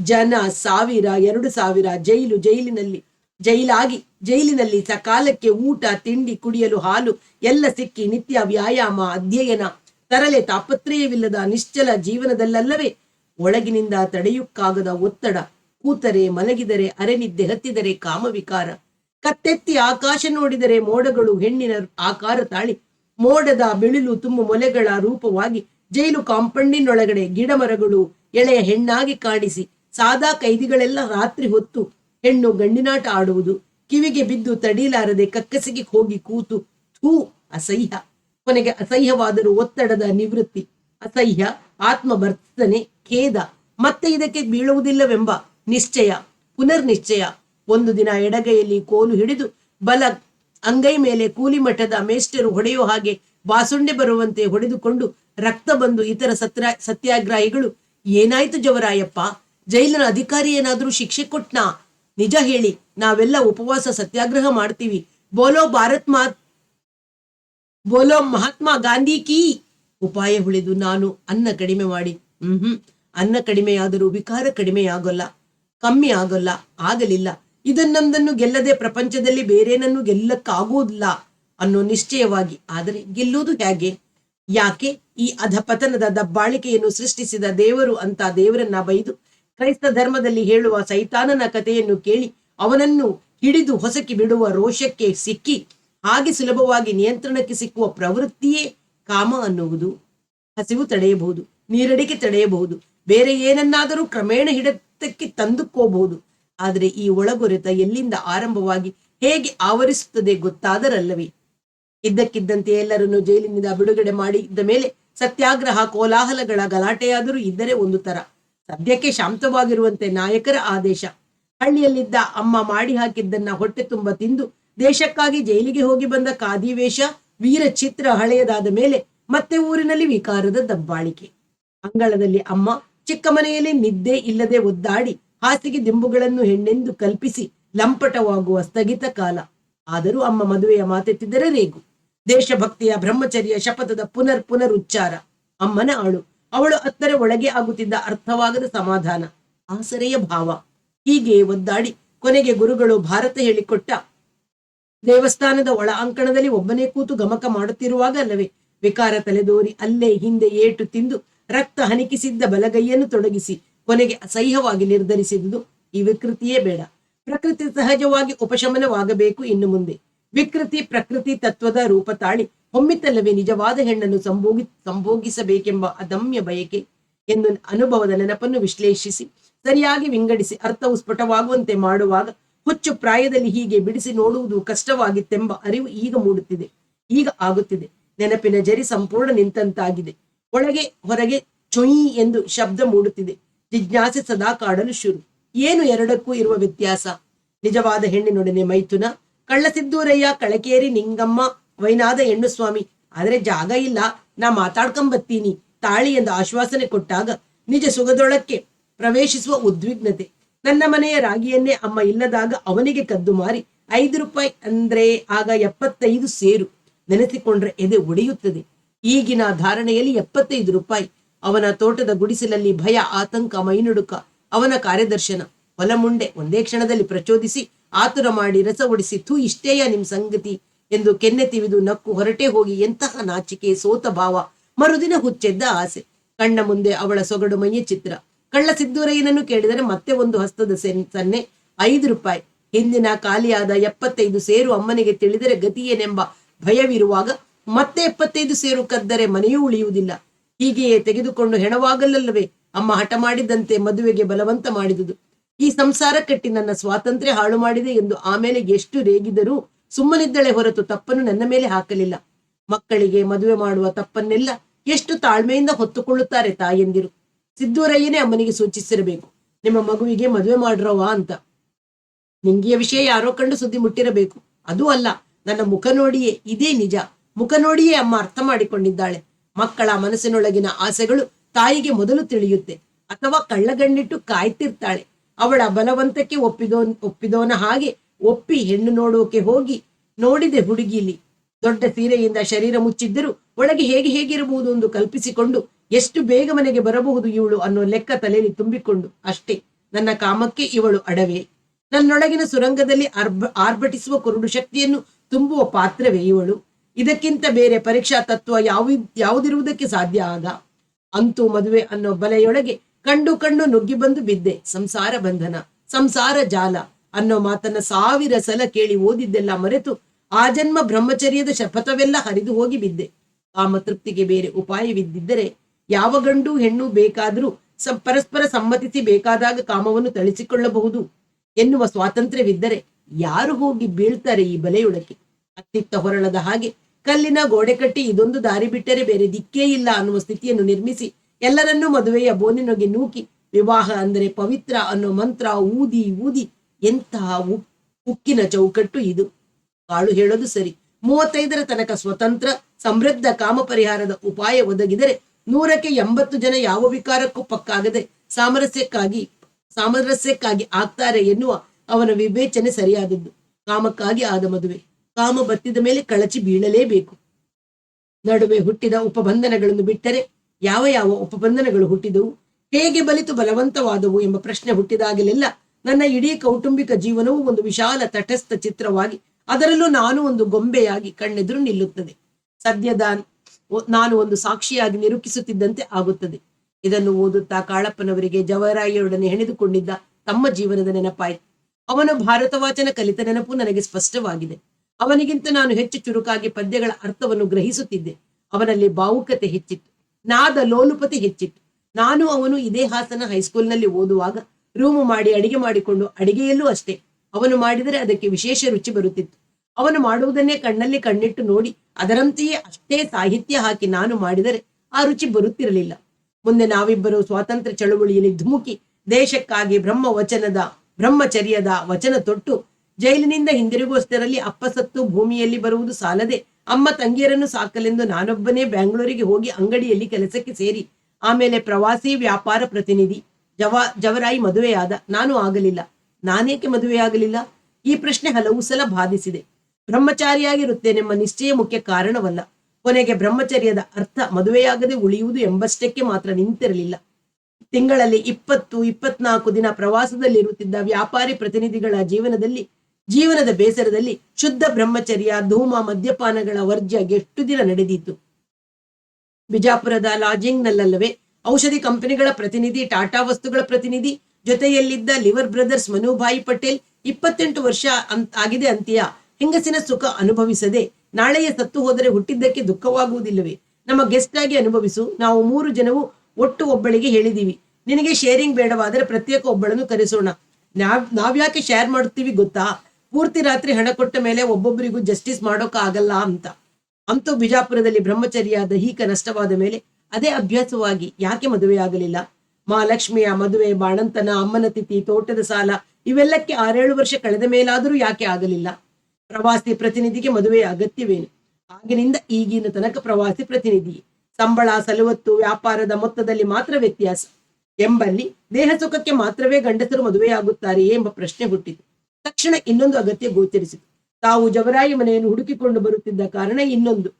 ಜನ ಸಾವಿರ, ಎರಡು ಸಾವಿರ ಜೈಲು ಜೈಲಿನಲ್ಲಿ ಜೈಲಾಗಿ ಜೈಲಿನಲ್ಲಿ ಸಕಾಲಕ್ಕೆ ಊಟ, ತಿಂಡಿ, ಕುಡಿಯಲು ಹಾಲು ಎಲ್ಲ ಸಿಕ್ಕಿ ನಿತ್ಯ ವ್ಯಾಯಾಮ, ಅಧ್ಯಯನ. ತರಲೆ ತಾಪತ್ರಯವಿಲ್ಲದ ನಿಶ್ಚಲ ಜೀವನದಲ್ಲಲ್ಲವೇ ಒಳಗಿನಿಂದ ತಡೆಯುಕ್ಕಾಗದ ಒತ್ತಡ. ಕೂತರೆ ಮಲಗಿದರೆ, ಅರೆನಿದ್ದೆ ಹತ್ತಿದರೆ ಕಾಮವಿಕಾರ. ಕತ್ತೆತ್ತಿ ಆಕಾಶ ನೋಡಿದರೆ ಮೋಡಗಳು ಹೆಣ್ಣಿನ ಆಕಾರ ತಾಳಿ. ಮೋಡದ ಬಿಳಿಲು ತುಂಬ ಮೊಲೆಗಳ ರೂಪವಾಗಿ ಜೈಲು ಕಾಂಪೌಂಡಿನೊಳಗಡೆ ಗಿಡ ಮರಗಳು ಎಳೆಯ ಹೆಣ್ಣಾಗಿ ಕಾಣಿಸಿ. ಸಾದಾ ಕೈದಿಗಳೆಲ್ಲ ರಾತ್ರಿ ಹೊತ್ತು ಹೆಣ್ಣು ಗಂಡಿನಾಟ ಆಡುವುದು, ಕಿವಿಗೆ ಬಿದ್ದು ತಡೀಲಾರದೆ ಕಕ್ಕಸಿಗೆ ಹೋಗಿ ಕೂತು, ಥೂ, ಅಸಹ್ಯ. ಕೊನೆಗೆ ಅಸಹ್ಯವಾದರೂ ಒತ್ತಡದ ನಿವೃತ್ತಿ. ಅಸಹ್ಯ ಆತ್ಮವರ್ತನೆ ಖೇದ. ಮತ್ತೆ ಇದಕ್ಕೆ ಬೀಳುವುದಿಲ್ಲವೆಂಬ ನಿಶ್ಚಯ ಪುನರ್ ನಿಶ್ಚಯ ಒಂದು ದಿನ ಎಡಗೈಯಲ್ಲಿ ಕೋಲು ಹಿಡಿದು, ಬಲ ಅಂಗೈ ಮೇಲೆ ಕೂಲಿ ಮಠದ ಮೇಷ್ಟರು ಹೊಡೆಯುವ ಹಾಗೆ ಬಾಸುಂಡೆ ಬರುವಂತೆ ಹೊಡೆದುಕೊಂಡು ರಕ್ತ ಬಂದು ಇತರ ಸತ್ರ ಸತ್ಯಾಗ್ರಹಿಗಳು, ಏನಾಯ್ತು ಜವರಾಯಪ್ಪ? ಜೈಲಿನ ಅಧಿಕಾರಿ ಏನಾದರೂ ಶಿಕ್ಷೆ ಕೊಟ್ನಾ? ನಿಜ ಹೇಳಿ, ನಾವೆಲ್ಲ ಉಪವಾಸ ಸತ್ಯಾಗ್ರಹ ಮಾಡ್ತೀವಿ. ಬೋಲೋ ಭಾರತ್ ಮಾ ಬೋಲೋ ಮಹಾತ್ಮ ಗಾಂಧಿ ಕೀ. ಉಪಾಯ ಉಳಿದು ನಾನು ಅನ್ನ ಕಡಿಮೆ ಮಾಡಿ. ಹ್ಮ್ ಅನ್ನ ಕಡಿಮೆಯಾದರೂ ವಿಕಾರ ಕಡಿಮೆಯಾಗಲ್ಲ. ಕಮ್ಮಿ ಆಗೋಲ್ಲ, ಆಗಲಿಲ್ಲ. ಇದನ್ನೊಂದನ್ನು ಗೆಲ್ಲದೆ ಪ್ರಪಂಚದಲ್ಲಿ ಬೇರೇನನ್ನು ಗೆಲ್ಲಕ್ಕಾಗುವುದಿಲ್ಲ ಅನ್ನೋ ನಿಶ್ಚಯವಾಗಿ. ಆದರೆ ಗೆಲ್ಲುವುದು ಹೇಗೆ? ಯಾಕೆ? ಈ ಅಧಪತನದ ದಬ್ಬಾಳಿಕೆಯನ್ನು ಸೃಷ್ಟಿಸಿದ ದೇವರು ಅಂತ ದೇವರನ್ನ ಬೈದು ಕ್ರೈಸ್ತ ಧರ್ಮದಲ್ಲಿ ಹೇಳುವ ಸೈತಾನನ ಕಥೆಯನ್ನು ಕೇಳಿ ಅವನನ್ನು ಹಿಡಿದು ಹೊಸಕಿ ಬಿಡುವ ರೋಷಕ್ಕೆ ಸಿಕ್ಕಿ ಹಾಗೆ ಸುಲಭವಾಗಿ ನಿಯಂತ್ರಣಕ್ಕೆ ಸಿಕ್ಕುವ ಪ್ರವೃತ್ತಿಯೇ ಕಾಮ ಅನ್ನುವುದು. ಹಸಿವು ತಡೆಯಬಹುದು, ನೀರಡಿಕೆ ತಡೆಯಬಹುದು, ಬೇರೆ ಏನನ್ನಾದರೂ ಕ್ರಮೇಣ ಹಿಡಿತಕ್ಕೆ ತಂದುಕೋಬಹುದು. ಆದರೆ ಈ ಒಳಗೊರೆತ ಎಲ್ಲಿಂದ ಆರಂಭವಾಗಿ ಹೇಗೆ ಆವರಿಸುತ್ತದೆ ಗೊತ್ತಾದರಲ್ಲವೇ. ಇದ್ದಕ್ಕಿದ್ದಂತೆ ಎಲ್ಲರನ್ನು ಜೈಲಿನಿಂದ ಬಿಡುಗಡೆ ಮಾಡಿ ಇದ್ದ ಮೇಲೆ ಸತ್ಯಾಗ್ರಹ ಕೋಲಾಹಲಗಳ ಗಲಾಟೆಯಾದರೂ ಇದ್ದರೆ ಒಂದು ತರ ಸದ್ಯಕ್ಕೆ ಶಾಂತವಾಗಿರುವಂತೆ ನಾಯಕರ ಆದೇಶ. ಹಳ್ಳಿಯಲ್ಲಿದ್ದ ಅಮ್ಮ ಮಾಡಿ ಹಾಕಿದ್ದನ್ನ ಹೊಟ್ಟೆ ತುಂಬ ತಿಂದು ದೇಶಕ್ಕಾಗಿ ಜೈಲಿಗೆ ಹೋಗಿ ಬಂದ ಕಾದಿವೇಶ ವೀರ ಚಿತ್ರ ಹಳೆಯದಾದ ಮೇಲೆ ಮತ್ತೆ ಊರಿನಲ್ಲಿ ವಿಕಾರದ ದಬ್ಬಾಳಿಕೆ. ಅಂಗಳದಲ್ಲಿ ಅಮ್ಮ ಚಿಕ್ಕ ಮನೆಯಲ್ಲಿ ನಿದ್ದೆ ಇಲ್ಲದೆ ಒದ್ದಾಡಿ ಹಾಸಿಗೆ ದಿಂಬುಗಳನ್ನು ಹೆಣ್ಣೆಂದು ಕಲ್ಪಿಸಿ ಲಂಪಟವಾಗುವ ಸ್ಥಗಿತ ಕಾಲ. ಆದರೂ ಅಮ್ಮ ಮದುವೆಯ ಮಾತೆತ್ತಿದ್ದರೆ ರೇಗು. ದೇಶಭಕ್ತಿಯ ಬ್ರಹ್ಮಚರ್ಯ ಶಪಥದ ಪುನರ್ ಪುನರುಚ್ಚಾರ. ಅಮ್ಮನ ಆಳು ಅವಳು ಅತ್ತರೆ ಒಳಗೆ ಆಗುತ್ತಿದ್ದ ಅರ್ಥವಾಗದ ಸಮಾಧಾನ, ಆಸರೆಯ ಭಾವ. ಹೀಗೆ ಒದ್ದಾಡಿ ಕೊನೆಗೆ ಗುರುಗಳು ಭಾರತ ಹೇಳಿಕೊಟ್ಟ, ದೇವಸ್ಥಾನದ ಒಳ ಅಂಕಣದಲ್ಲಿ ಒಬ್ಬನೇ ಕೂತು ಗಮಕ ಮಾಡುತ್ತಿರುವಾಗ ಅಲ್ಲವೇ, ವಿಕಾರ ತಲೆದೋರಿ ಅಲ್ಲೇ ಹಿಂದೆ ಏಟು ತಿಂದು ರಕ್ತ ಹನಿಕಿಸಿದ್ದ ಬಲಗೈಯನ್ನು ತೊಡಗಿಸಿ ಕೊನೆಗೆ ಅಸಹ್ಯವಾಗಿ ನಿರ್ಧರಿಸಿದುದು. ಈ ವಿಕೃತಿಯೇ ಬೇಡ. ಪ್ರಕೃತಿ ಸಹಜವಾಗಿ ಉಪಶಮನವಾಗಬೇಕು ಇನ್ನು ಮುಂದೆ. ವಿಕೃತಿ ಪ್ರಕೃತಿ ತತ್ವದ ರೂಪ ತಾಳಿ ಹೊಮ್ಮಿತಲ್ಲವೇ ನಿಜವಾದ ಹೆಣ್ಣನ್ನು ಸಂಭೋಗಿ, ಸಂಭೋಗಿಸಬೇಕೆಂಬ ಅದಮ್ಯ ಬಯಕೆ ಎಂದು ಅನುಭವದ ನೆನಪನ್ನು ವಿಶ್ಲೇಷಿಸಿ, ಸರಿಯಾಗಿ ವಿಂಗಡಿಸಿ, ಅರ್ಥವು ಸ್ಫುಟವಾಗುವಂತೆ ಮಾಡುವಾಗ ಹುಚ್ಚು ಪ್ರಾಯದಲ್ಲಿ ಹೀಗೆ ಬಿಡಿಸಿ ನೋಡುವುದು ಕಷ್ಟವಾಗಿತ್ತೆಂಬ ಅರಿವು ಈಗ ಮೂಡುತ್ತಿದೆ. ಈಗ ಆಗುತ್ತಿದೆ. ನೆನಪಿನ ಜರಿ ಸಂಪೂರ್ಣ ನಿಂತಂತಾಗಿದೆ. ಒಳಗೆ, ಹೊರಗೆ ಚೊಯಿ ಎಂದು ಶಬ್ದ ಮೂಡುತ್ತಿದೆ. ಜಿಜ್ಞಾಸೆ ಸದಾ ಕಾಡಲು ಶುರು. ಏನು ಎರಡಕ್ಕೂ ಇರುವ ವ್ಯತ್ಯಾಸ? ನಿಜವಾದ ಹೆಣ್ಣಿನೊಡನೆ ಮೈಥುನ, ಕಳ್ಳಸಿದ್ದೂರಯ್ಯ, ಕಳಕೇರಿ, ನಿಂಗಮ್ಮ ವೈನಾದ ಹೆಣ್ಣು ಸ್ವಾಮಿ, ಆದರೆ ಜಾಗ ಇಲ್ಲ. ನಾ ಮಾತಾಡ್ಕೊಂಬತ್ತೀನಿ ತಾಳಿ ಎಂದು ಆಶ್ವಾಸನೆ ಕೊಟ್ಟಾಗ ನಿಜ ಸುಗದೊಳಕ್ಕೆ ಪ್ರವೇಶಿಸುವ ಉದ್ವಿಗ್ನತೆ. ನನ್ನ ಮನೆಯ ರಾಗಿಯನ್ನೇ ಅಮ್ಮ ಇಲ್ಲದಾಗ ಅವನಿಗೆ ಕದ್ದು ಮಾರಿ ಐದು ರೂಪಾಯಿ ಅಂದ್ರೆ ಆಗ ಎಪ್ಪತ್ತೈದು ಸೇರು ನೆನೆಸಿಕೊಂಡ್ರೆ ಎದೆ ಒಡೆಯುತ್ತದೆ. ಈಗಿನ ಧಾರಣೆಯಲ್ಲಿ ಎಪ್ಪತ್ತೈದು ರೂಪಾಯಿ. ಅವನ ತೋಟದ ಗುಡಿಸಲಲ್ಲಿ ಭಯ, ಆತಂಕ, ಮೈನುಡುಕ. ಅವನ ಕಾರ್ಯದರ್ಶನ ಹೊಲಮುಂಡೆ ಒಂದೇ ಕ್ಷಣದಲ್ಲಿ ಪ್ರಚೋದಿಸಿ, ಆತುರ ಮಾಡಿ ರಸ ಒಡಿಸಿ, ಥೂ ಇಷ್ಟೇಯ ನಿಮ್ ಸಂಗತಿ. ಎಂದು ಕೆನ್ನೆ ತಿವಿದು ನಕ್ಕು ಹೊರಟೆ ಹೋಗಿ ಎಂತಹ ನಾಚಿಕೆ ಸೋತ ಭಾವ ಮರುದಿನ ಹುಚ್ಚೆದ್ದ ಆಸೆ. ಕಣ್ಣ ಮುಂದೆ ಅವಳ ಸೊಗಡು ಮೈಯ ಚಿತ್ರ. ಕಳ್ಳ ಸಿದ್ದೂರಯ್ಯನನ್ನು ಕೇಳಿದರೆ ಮತ್ತೆ ಒಂದು ಹಸ್ತದ ಸೆನ್- ಸನ್ನೆ. ಐದು ರೂಪಾಯಿ. ಹಿಂದಿನ ಖಾಲಿಯಾದ ಎಪ್ಪತ್ತೈದು ಸೇರು ಅಮ್ಮನಿಗೆ ತಿಳಿದರೆ ಗತಿಯೇನೆಂಬ ಭಯವಿರುವಾಗ ಮತ್ತೆ ಎಪ್ಪತ್ತೈದು ಸೇರು ಕದ್ದರೆ ಮನೆಯೂ ಉಳಿಯುವುದಿಲ್ಲ. ಹೀಗೆಯೇ ತೆಗೆದುಕೊಂಡು ಹೆಣವಾಗಲಲ್ಲವೇ ಅಮ್ಮ ಹಠ ಮಾಡಿದಂತೆ ಮದುವೆಗೆ ಬಲವಂತ ಮಾಡಿದುದು. ಈ ಸಂಸಾರ ಕಟ್ಟಿ ನನ್ನ ಸ್ವಾತಂತ್ರ್ಯ ಹಾಳು ಮಾಡಿದೆ ಎಂದು ಆಮೇಲೆ ಎಷ್ಟು ರೇಗಿದರೂ ಸುಮ್ಮನಿದ್ದಳೆ ಹೊರತು ತಪ್ಪನ್ನು ನನ್ನ ಮೇಲೆ ಹಾಕಲಿಲ್ಲ. ಮಕ್ಕಳಿಗೆ ಮದುವೆ ಮಾಡುವ ತಪ್ಪನ್ನೆಲ್ಲ ಎಷ್ಟು ತಾಳ್ಮೆಯಿಂದ ಹೊತ್ತುಕೊಳ್ಳುತ್ತಾರೆ ತಾಯಂದಿರು ಸಿದ್ದೂರಯ್ಯನೇ ಅಮ್ಮನಿಗೆ ಸೂಚಿಸಿರಬೇಕು. ನಿಮ್ಮ ಮಗುವಿಗೆ ಮದುವೆ ಮಾಡ್ರವಾ ಅಂತ. ನಿಂಗಿಯ ವಿಷಯ ಯಾರೋ ಕಂಡು ಸುದ್ದಿ ಮುಟ್ಟಿರಬೇಕು. ಅದೂ ಅಲ್ಲ, ನನ್ನ ಮುಖ ನೋಡಿಯೇ ಇದೇ ನಿಜ. ಮುಖ ನೋಡಿಯೇ ಅಮ್ಮ ಅರ್ಥ ಮಾಡಿಕೊಂಡಿದ್ದಾಳೆ. ಮಕ್ಕಳ ಮನಸ್ಸಿನೊಳಗಿನ ಆಸೆಗಳು ತಾಯಿಗೆ ಮೊದಲು ತಿಳಿಯುತ್ತೆ. ಅಥವಾ ಕಳ್ಳಗಣ್ಣಿಟ್ಟು ಕಾಯ್ತಿರ್ತಾಳೆ. ಅವಳ ಬಲವಂತಕ್ಕೆ ಒಪ್ಪಿದೋ ಒಪ್ಪಿದೋನ ಹಾಗೆ ಒಪ್ಪಿ ಹೆಣ್ಣು ನೋಡೋಕೆ ಹೋಗಿ ನೋಡಿದೆ ಹುಡುಗಿಲಿ. ದೊಡ್ಡ ಸೀರೆಯಿಂದ ಶರೀರ ಮುಚ್ಚಿದ್ದರೂ ಒಳಗೆ ಹೇಗೆ ಹೇಗಿರಬಹುದು ಎಂದು ಕಲ್ಪಿಸಿಕೊಂಡು ಎಷ್ಟು ಬೇಗ ಮನೆಗೆ ಬರಬಹುದು ಇವಳು ಅನ್ನೋ ಲೆಕ್ಕ ತಲೆಯಲ್ಲಿ ತುಂಬಿಕೊಂಡು ಅಷ್ಟೇ. ನನ್ನ ಕಾಮಕ್ಕೆ ಇವಳು ಅಡವೆ. ನನ್ನೊಳಗಿನ ಸುರಂಗದಲ್ಲಿ ಆರ್ಭ, ಆರ್ಭಟಿಸುವ ಕುರುಡು ಶಕ್ತಿಯನ್ನು ತುಂಬುವ ಪಾತ್ರವೇ ಇವಳು. ಇದಕ್ಕಿಂತ ಬೇರೆ ಪರೀಕ್ಷಾ ತತ್ವ ಯಾವ, ಯಾವುದಿರುವುದಕ್ಕೆ ಸಾಧ್ಯ ಆದ? ಅಂತೂ ಮದುವೆ ಅನ್ನೋ ಬಲೆಯೊಳಗೆ ಕಂಡು ಕಂಡು ನುಗ್ಗಿ ಬಂದು ಬಿದ್ದೆ. ಸಂಸಾರ ಬಂಧನ, ಸಂಸಾರ ಜಾಲ. ಅನ್ನೋ ಮಾತನ್ನ ಸಾವಿರ ಸಲ ಕೇಳಿ ಓದಿದ್ದೆಲ್ಲ ಮರೆತು ಆ ಜನ್ಮ ಬ್ರಹ್ಮಚರ್ಯದ ಶಪಥವೆಲ್ಲ ಹರಿದು ಹೋಗಿ ಬಿದ್ದೆ. ಕಾಮ ತೃಪ್ತಿಗೆ ಬೇರೆ ಉಪಾಯವಿದ್ದಿದ್ದರೆ ಯಾವ ಗಂಡು ಹೆಣ್ಣು ಬೇಕಾದರೂ ಪರಸ್ಪರ ಸಮ್ಮತಿಸಿ ಬೇಕಾದಾಗ ಕಾಮವನ್ನು ತಳಿಸಿಕೊಳ್ಳಬಹುದು ಎನ್ನುವ ಸ್ವಾತಂತ್ರ್ಯವಿದ್ದರೆ ಯಾರು ಹೋಗಿ ಬೀಳ್ತಾರೆ ಈ ಬಲೆಯೊಳಕ್ಕೆ? ಅತ್ತಿತ್ತ ಹೊರಳದ ಹಾಗೆ ಕಲ್ಲಿನ ಗೋಡೆ ಕಟ್ಟಿ ಇದೊಂದು ದಾರಿ ಬಿಟ್ಟರೆ ಬೇರೆ ದಿಕ್ಕೇ ಇಲ್ಲ ಅನ್ನುವ ಸ್ಥಿತಿಯನ್ನು ನಿರ್ಮಿಸಿ ಎಲ್ಲರನ್ನೂ ಮದುವೆಯ ಬೋನಿನೊಗೆ ನೂಕಿ ವಿವಾಹ ಅಂದರೆ ಪವಿತ್ರ ಅನ್ನೋ ಮಂತ್ರ ಊದಿ ಊದಿ ಎಂತಹ ಉಕ್ಕಿನ ಚೌಕಟ್ಟು ಇದು? ಕಾಳು ಹೇಳೋದು ಸರಿ. ಮೂವತ್ತೈದರ ತನಕ ಸ್ವತಂತ್ರ, ಸಮೃದ್ಧ ಕಾಮ ಪರಿಹಾರದ ಉಪಾಯ ಒದಗಿದರೆ ನೂರಕ್ಕೆ ಎಂಬತ್ತು ಜನ ಯಾವ ವಿಕಾರಕ್ಕೂ ಪಕ್ಕಾಗದೆ ಸಾಮರಸ್ಯಕ್ಕಾಗಿ ಸಾಮರಸ್ಯಕ್ಕಾಗಿ ಆಗ್ತಾರೆ ಎನ್ನುವ ಅವನ ವಿವೇಚನೆ ಸರಿಯಾದದ್ದು. ಕಾಮಕ್ಕಾಗಿ ಆದ ಮದುವೆ. ಕಾಮ ಬತ್ತಿದ ಮೇಲೆ ಕಳಚಿ ಬೀಳಲೇಬೇಕು. ನಡುವೆ ಹುಟ್ಟಿದ ಉಪಬಂಧನಗಳನ್ನು ಬಿಟ್ಟರೆ ಯಾವ ಯಾವ ಉಪಬಂಧನಗಳು ಹುಟ್ಟಿದವು? ಹೇಗೆ ಬಲಿತು ಬಲವಂತವಾದವು ಎಂಬ ಪ್ರಶ್ನೆ ಹುಟ್ಟಿದಾಗಲೆಲ್ಲ ನನ್ನ ಇಡೀ ಕೌಟುಂಬಿಕ ಜೀವನವು ಒಂದು ವಿಶಾಲ ತಟಸ್ಥ ಚಿತ್ರವಾಗಿ, ಅದರಲ್ಲೂ ನಾನು ಒಂದು ಗೊಂಬೆಯಾಗಿ ಕಣ್ಣೆದುರು ನಿಲ್ಲುತ್ತದೆ. ಸದ್ಯದ ನಾನು ಒಂದು ಸಾಕ್ಷಿಯಾಗಿ ನಿರೂಪಿಸುತ್ತಿದ್ದಂತೆ ಆಗುತ್ತದೆ. ಇದನ್ನು ಓದುತ್ತಾ ಕಾಳಪ್ಪನವರಿಗೆ ಜವರಾಯರೊಡನೆ ಹೆಣೆದುಕೊಂಡಿದ್ದ ತಮ್ಮ ಜೀವನದ ನೆನಪಾಯಿತು. ಅವನ ಭಾರತವಾಚನ ಕಲಿತ ನೆನಪು ನನಗೆ ಸ್ಪಷ್ಟವಾಗಿದೆ. ಅವನಿಗಿಂತ ನಾನು ಹೆಚ್ಚು ಚುರುಕಾಗಿ ಪದ್ಯಗಳ ಅರ್ಥವನ್ನು ಗ್ರಹಿಸುತ್ತಿದ್ದೆ. ಅವನಲ್ಲಿ ಭಾವುಕತೆ ಹೆಚ್ಚಿತ್ತು. ನಾದ ಲೋಲುಪತಿ ಹೆಚ್ಚಿತ್ತು. ನಾನು ಅವನು ಇದೇ ಹಾಸನ ಹೈಸ್ಕೂಲ್ನಲ್ಲಿ ಓದುವಾಗ ರೂಮು ಮಾಡಿ, ಅಡಿಗೆ ಮಾಡಿಕೊಂಡು ಅಡಿಗೆಯಲ್ಲೂ ಅಷ್ಟೇ. ಅವನು ಮಾಡಿದರೆ ಅದಕ್ಕೆ ವಿಶೇಷ ರುಚಿ ಬರುತ್ತಿತ್ತು. ಅವನು ಮಾಡುವುದನ್ನೇ ಕಣ್ಣಲ್ಲಿ ಕಣ್ಣಿಟ್ಟು ನೋಡಿ, ಅದರಂತೆಯೇ ಅಷ್ಟೇ ಸಾಹಿತ್ಯ ಹಾಕಿ ನಾನು ಮಾಡಿದರೆ ಆ ರುಚಿ ಬರುತ್ತಿರಲಿಲ್ಲ. ಮುಂದೆ ನಾವಿಬ್ಬರು ಸ್ವಾತಂತ್ರ್ಯ ಚಳುವಳಿಯಲ್ಲಿ ಧುಮುಕಿ, ದೇಶಕ್ಕಾಗಿ ಬ್ರಹ್ಮ ವಚನದ ಬ್ರಹ್ಮಚರ್ಯದ ವಚನ ತೊಟ್ಟು, ಜೈಲಿನಿಂದ ಹಿಂದಿರುಗುವಷ್ಟರಲ್ಲಿ ಅಪ್ಪ ಸತ್ತು ಭೂಮಿಯಲ್ಲಿ ಬರುವುದು ಸಾಲದೆ, ಅಮ್ಮ ತಂಗಿಯರನ್ನು ಸಾಕಲೆಂದು ನಾನೊಬ್ಬನೇ ಬೆಂಗಳೂರಿಗೆ ಹೋಗಿ ಅಂಗಡಿಯಲ್ಲಿ ಕೆಲಸಕ್ಕೆ ಸೇರಿ, ಆಮೇಲೆ ಪ್ರವಾಸಿ ವ್ಯಾಪಾರ ಪ್ರತಿನಿಧಿ ಜವ, ಜವರಾಯಿ ಮದುವೆಯಾದ ನಾನು ಆಗಲಿಲ್ಲ. ನಾನೇಕೆ ಮದುವೆಯಾಗಲಿಲ್ಲ? ಈ ಪ್ರಶ್ನೆ ಹಲವು ಸಲ ಬಾಧಿಸಿದೆ. ಬ್ರಹ್ಮಚಾರಿಯಾಗಿರುತ್ತೇನೆಂಬ ನಿಶ್ಚಯ ಮುಖ್ಯ ಕಾರಣವಲ್ಲ. ಕೊನೆಗೆ ಬ್ರಹ್ಮಚರ್ಯದ ಅರ್ಥ ಮದುವೆಯಾಗದೆ ಉಳಿಯುವುದು ಎಂಬಷ್ಟಕ್ಕೆ ಮಾತ್ರ ನಿಂತಿರಲಿಲ್ಲ. ತಿಂಗಳಲ್ಲಿ ಇಪ್ಪತ್ತು, ಇಪ್ಪತ್ನಾಲ್ಕು ದಿನ ಪ್ರವಾಸದಲ್ಲಿರುತ್ತಿದ್ದ ವ್ಯಾಪಾರಿ ಪ್ರತಿನಿಧಿಗಳ ಜೀವನದಲ್ಲಿ, ಜೀವನದ ಬೇಸರದಲ್ಲಿ ಶುದ್ಧ ಬ್ರಹ್ಮಚರ್ಯ, ಧೂಮ, ಮದ್ಯಪಾನಗಳ ವರ್ಜ್ಯ ಎಷ್ಟು ದಿನ ನಡೆದಿತ್ತು ಬಿಜಾಪುರದ ಲಾಡ್ಜಿಂಗ್ನಲ್ಲವೇ ಔಷಧಿ ಕಂಪನಿಗಳ ಪ್ರತಿನಿಧಿ, ಟಾಟಾ ವಸ್ತುಗಳ ಪ್ರತಿನಿಧಿ, ಜೊತೆಯಲ್ಲಿದ್ದ ಲಿವರ್ ಬ್ರದರ್ಸ್ ಮನುಭಾಯಿ ಪಟೇಲ್ ಇಪ್ಪತ್ತೆಂಟು ವರ್ಷ ಅಂತ್ ಆಗಿದೆ ಅಂತ್ಯ. ಹೆಂಗಸಿನ ಸುಖ ಅನುಭವಿಸದೆ ನಾಳೆಯ ಸತ್ತು ಹೋದರೆ ಹುಟ್ಟಿದ್ದಕ್ಕೆ ದುಃಖವಾಗುವುದಿಲ್ಲವೇ? ನಮ್ಮ ಗೆಸ್ಟ್ ಆಗಿ ಅನುಭವಿಸು. ನಾವು ಮೂರು ಜನವು ಒಟ್ಟು ಒಬ್ಬಳಿಗೆ ಹೇಳಿದೀವಿ. ನಿನಗೆ ಶೇರಿಂಗ್ ಬೇಡವಾದರೆ ಪ್ರತ್ಯೇಕ ಒಬ್ಬಳನ್ನು ಕರೆಸೋಣ. ನಾವ್ ನಾವ್ಯಾಕೆ ಶೇರ್ ಮಾಡ್ತೀವಿ ಗೊತ್ತಾ? ಪೂರ್ತಿ ರಾತ್ರಿ ಹಣ ಕೊಟ್ಟ ಮೇಲೆ ಒಬ್ಬೊಬ್ಬರಿಗೂ ಜಸ್ಟಿಸ್ ಮಾಡೋಕ ಆಗಲ್ಲ ಅಂತ. ಅಂತೂ ಬಿಜಾಪುರದಲ್ಲಿ ಬ್ರಹ್ಮಚರ್ಯ ದೈಹಿಕ ನಷ್ಟವಾದ ಮೇಲೆ ಅದೇ ಅಭ್ಯಾಸವಾಗಿ ಯಾಕೆ ಮದುವೆ ಮದುವೆಯಾಗಲಿಲ್ಲ ಮಹಾಲಕ್ಷ್ಮಿಯ ಮದುವೆ, ಬಾಣಂತನ, ಅಮ್ಮನ ತಿಥಿ, ತೋಟದ ಸಾಲ ಇವೆಲ್ಲಕ್ಕೆ ಆರೇಳು ವರ್ಷ ಕಳೆದ ಮೇಲಾದರೂ ಯಾಕೆ ಆಗಲಿಲ್ಲ? ಪ್ರವಾಸಿ ಪ್ರತಿನಿಧಿಗೆ ಮದುವೆ ಅಗತ್ಯವೇನು? ಆಗಿನಿಂದ ಈಗಿನ ತನಕ ಪ್ರವಾಸಿ ಪ್ರತಿನಿಧಿ ಸಂಬಳ, ಸಲುವತ್ತು, ವ್ಯಾಪಾರದ ಮೊತ್ತದಲ್ಲಿ ಮಾತ್ರ ವ್ಯತ್ಯಾಸ. ಎಂಬಲ್ಲಿ ದೇಹ ಸುಖಕ್ಕೆ ಮಾತ್ರವೇ ಗಂಡಸರು ಮದುವೆಯಾಗುತ್ತಾರೆಯೇ ಎಂಬ ಪ್ರಶ್ನೆ ಹುಟ್ಟಿತು. ತಕ್ಷಣ ಇನ್ನೊಂದು ಅಗತ್ಯ ಗೋಚರಿಸಿತು. ತಾವು ಜವರಾಯಿ ಮನೆಯನ್ನು ಹುಡುಕಿಕೊಂಡು ಬರುತ್ತಿದ್ದ ಕಾರಣ ಇನ್ನೊಂದು.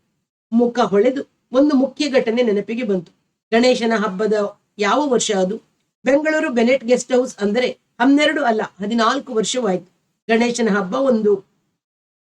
ಮುಖ ಹೊಳೆದು ಒಂದು ಮುಖ್ಯ ಘಟನೆ ನೆನಪಿಗೆ ಬಂತು. ಗಣೇಶನ ಹಬ್ಬದ ಯಾವ ವರ್ಷ ಅದು? ಬೆಂಗಳೂರು ಬೆನೆಟ್ ಗೆಸ್ಟ್ ಹೌಸ್ ಅಂದರೆ ಹನ್ನೆರಡು ಅಲ್ಲ, ಹದಿನಾಲ್ಕು ವರ್ಷವಾಯಿತು. ಗಣೇಶನ ಹಬ್ಬ ಒಂದು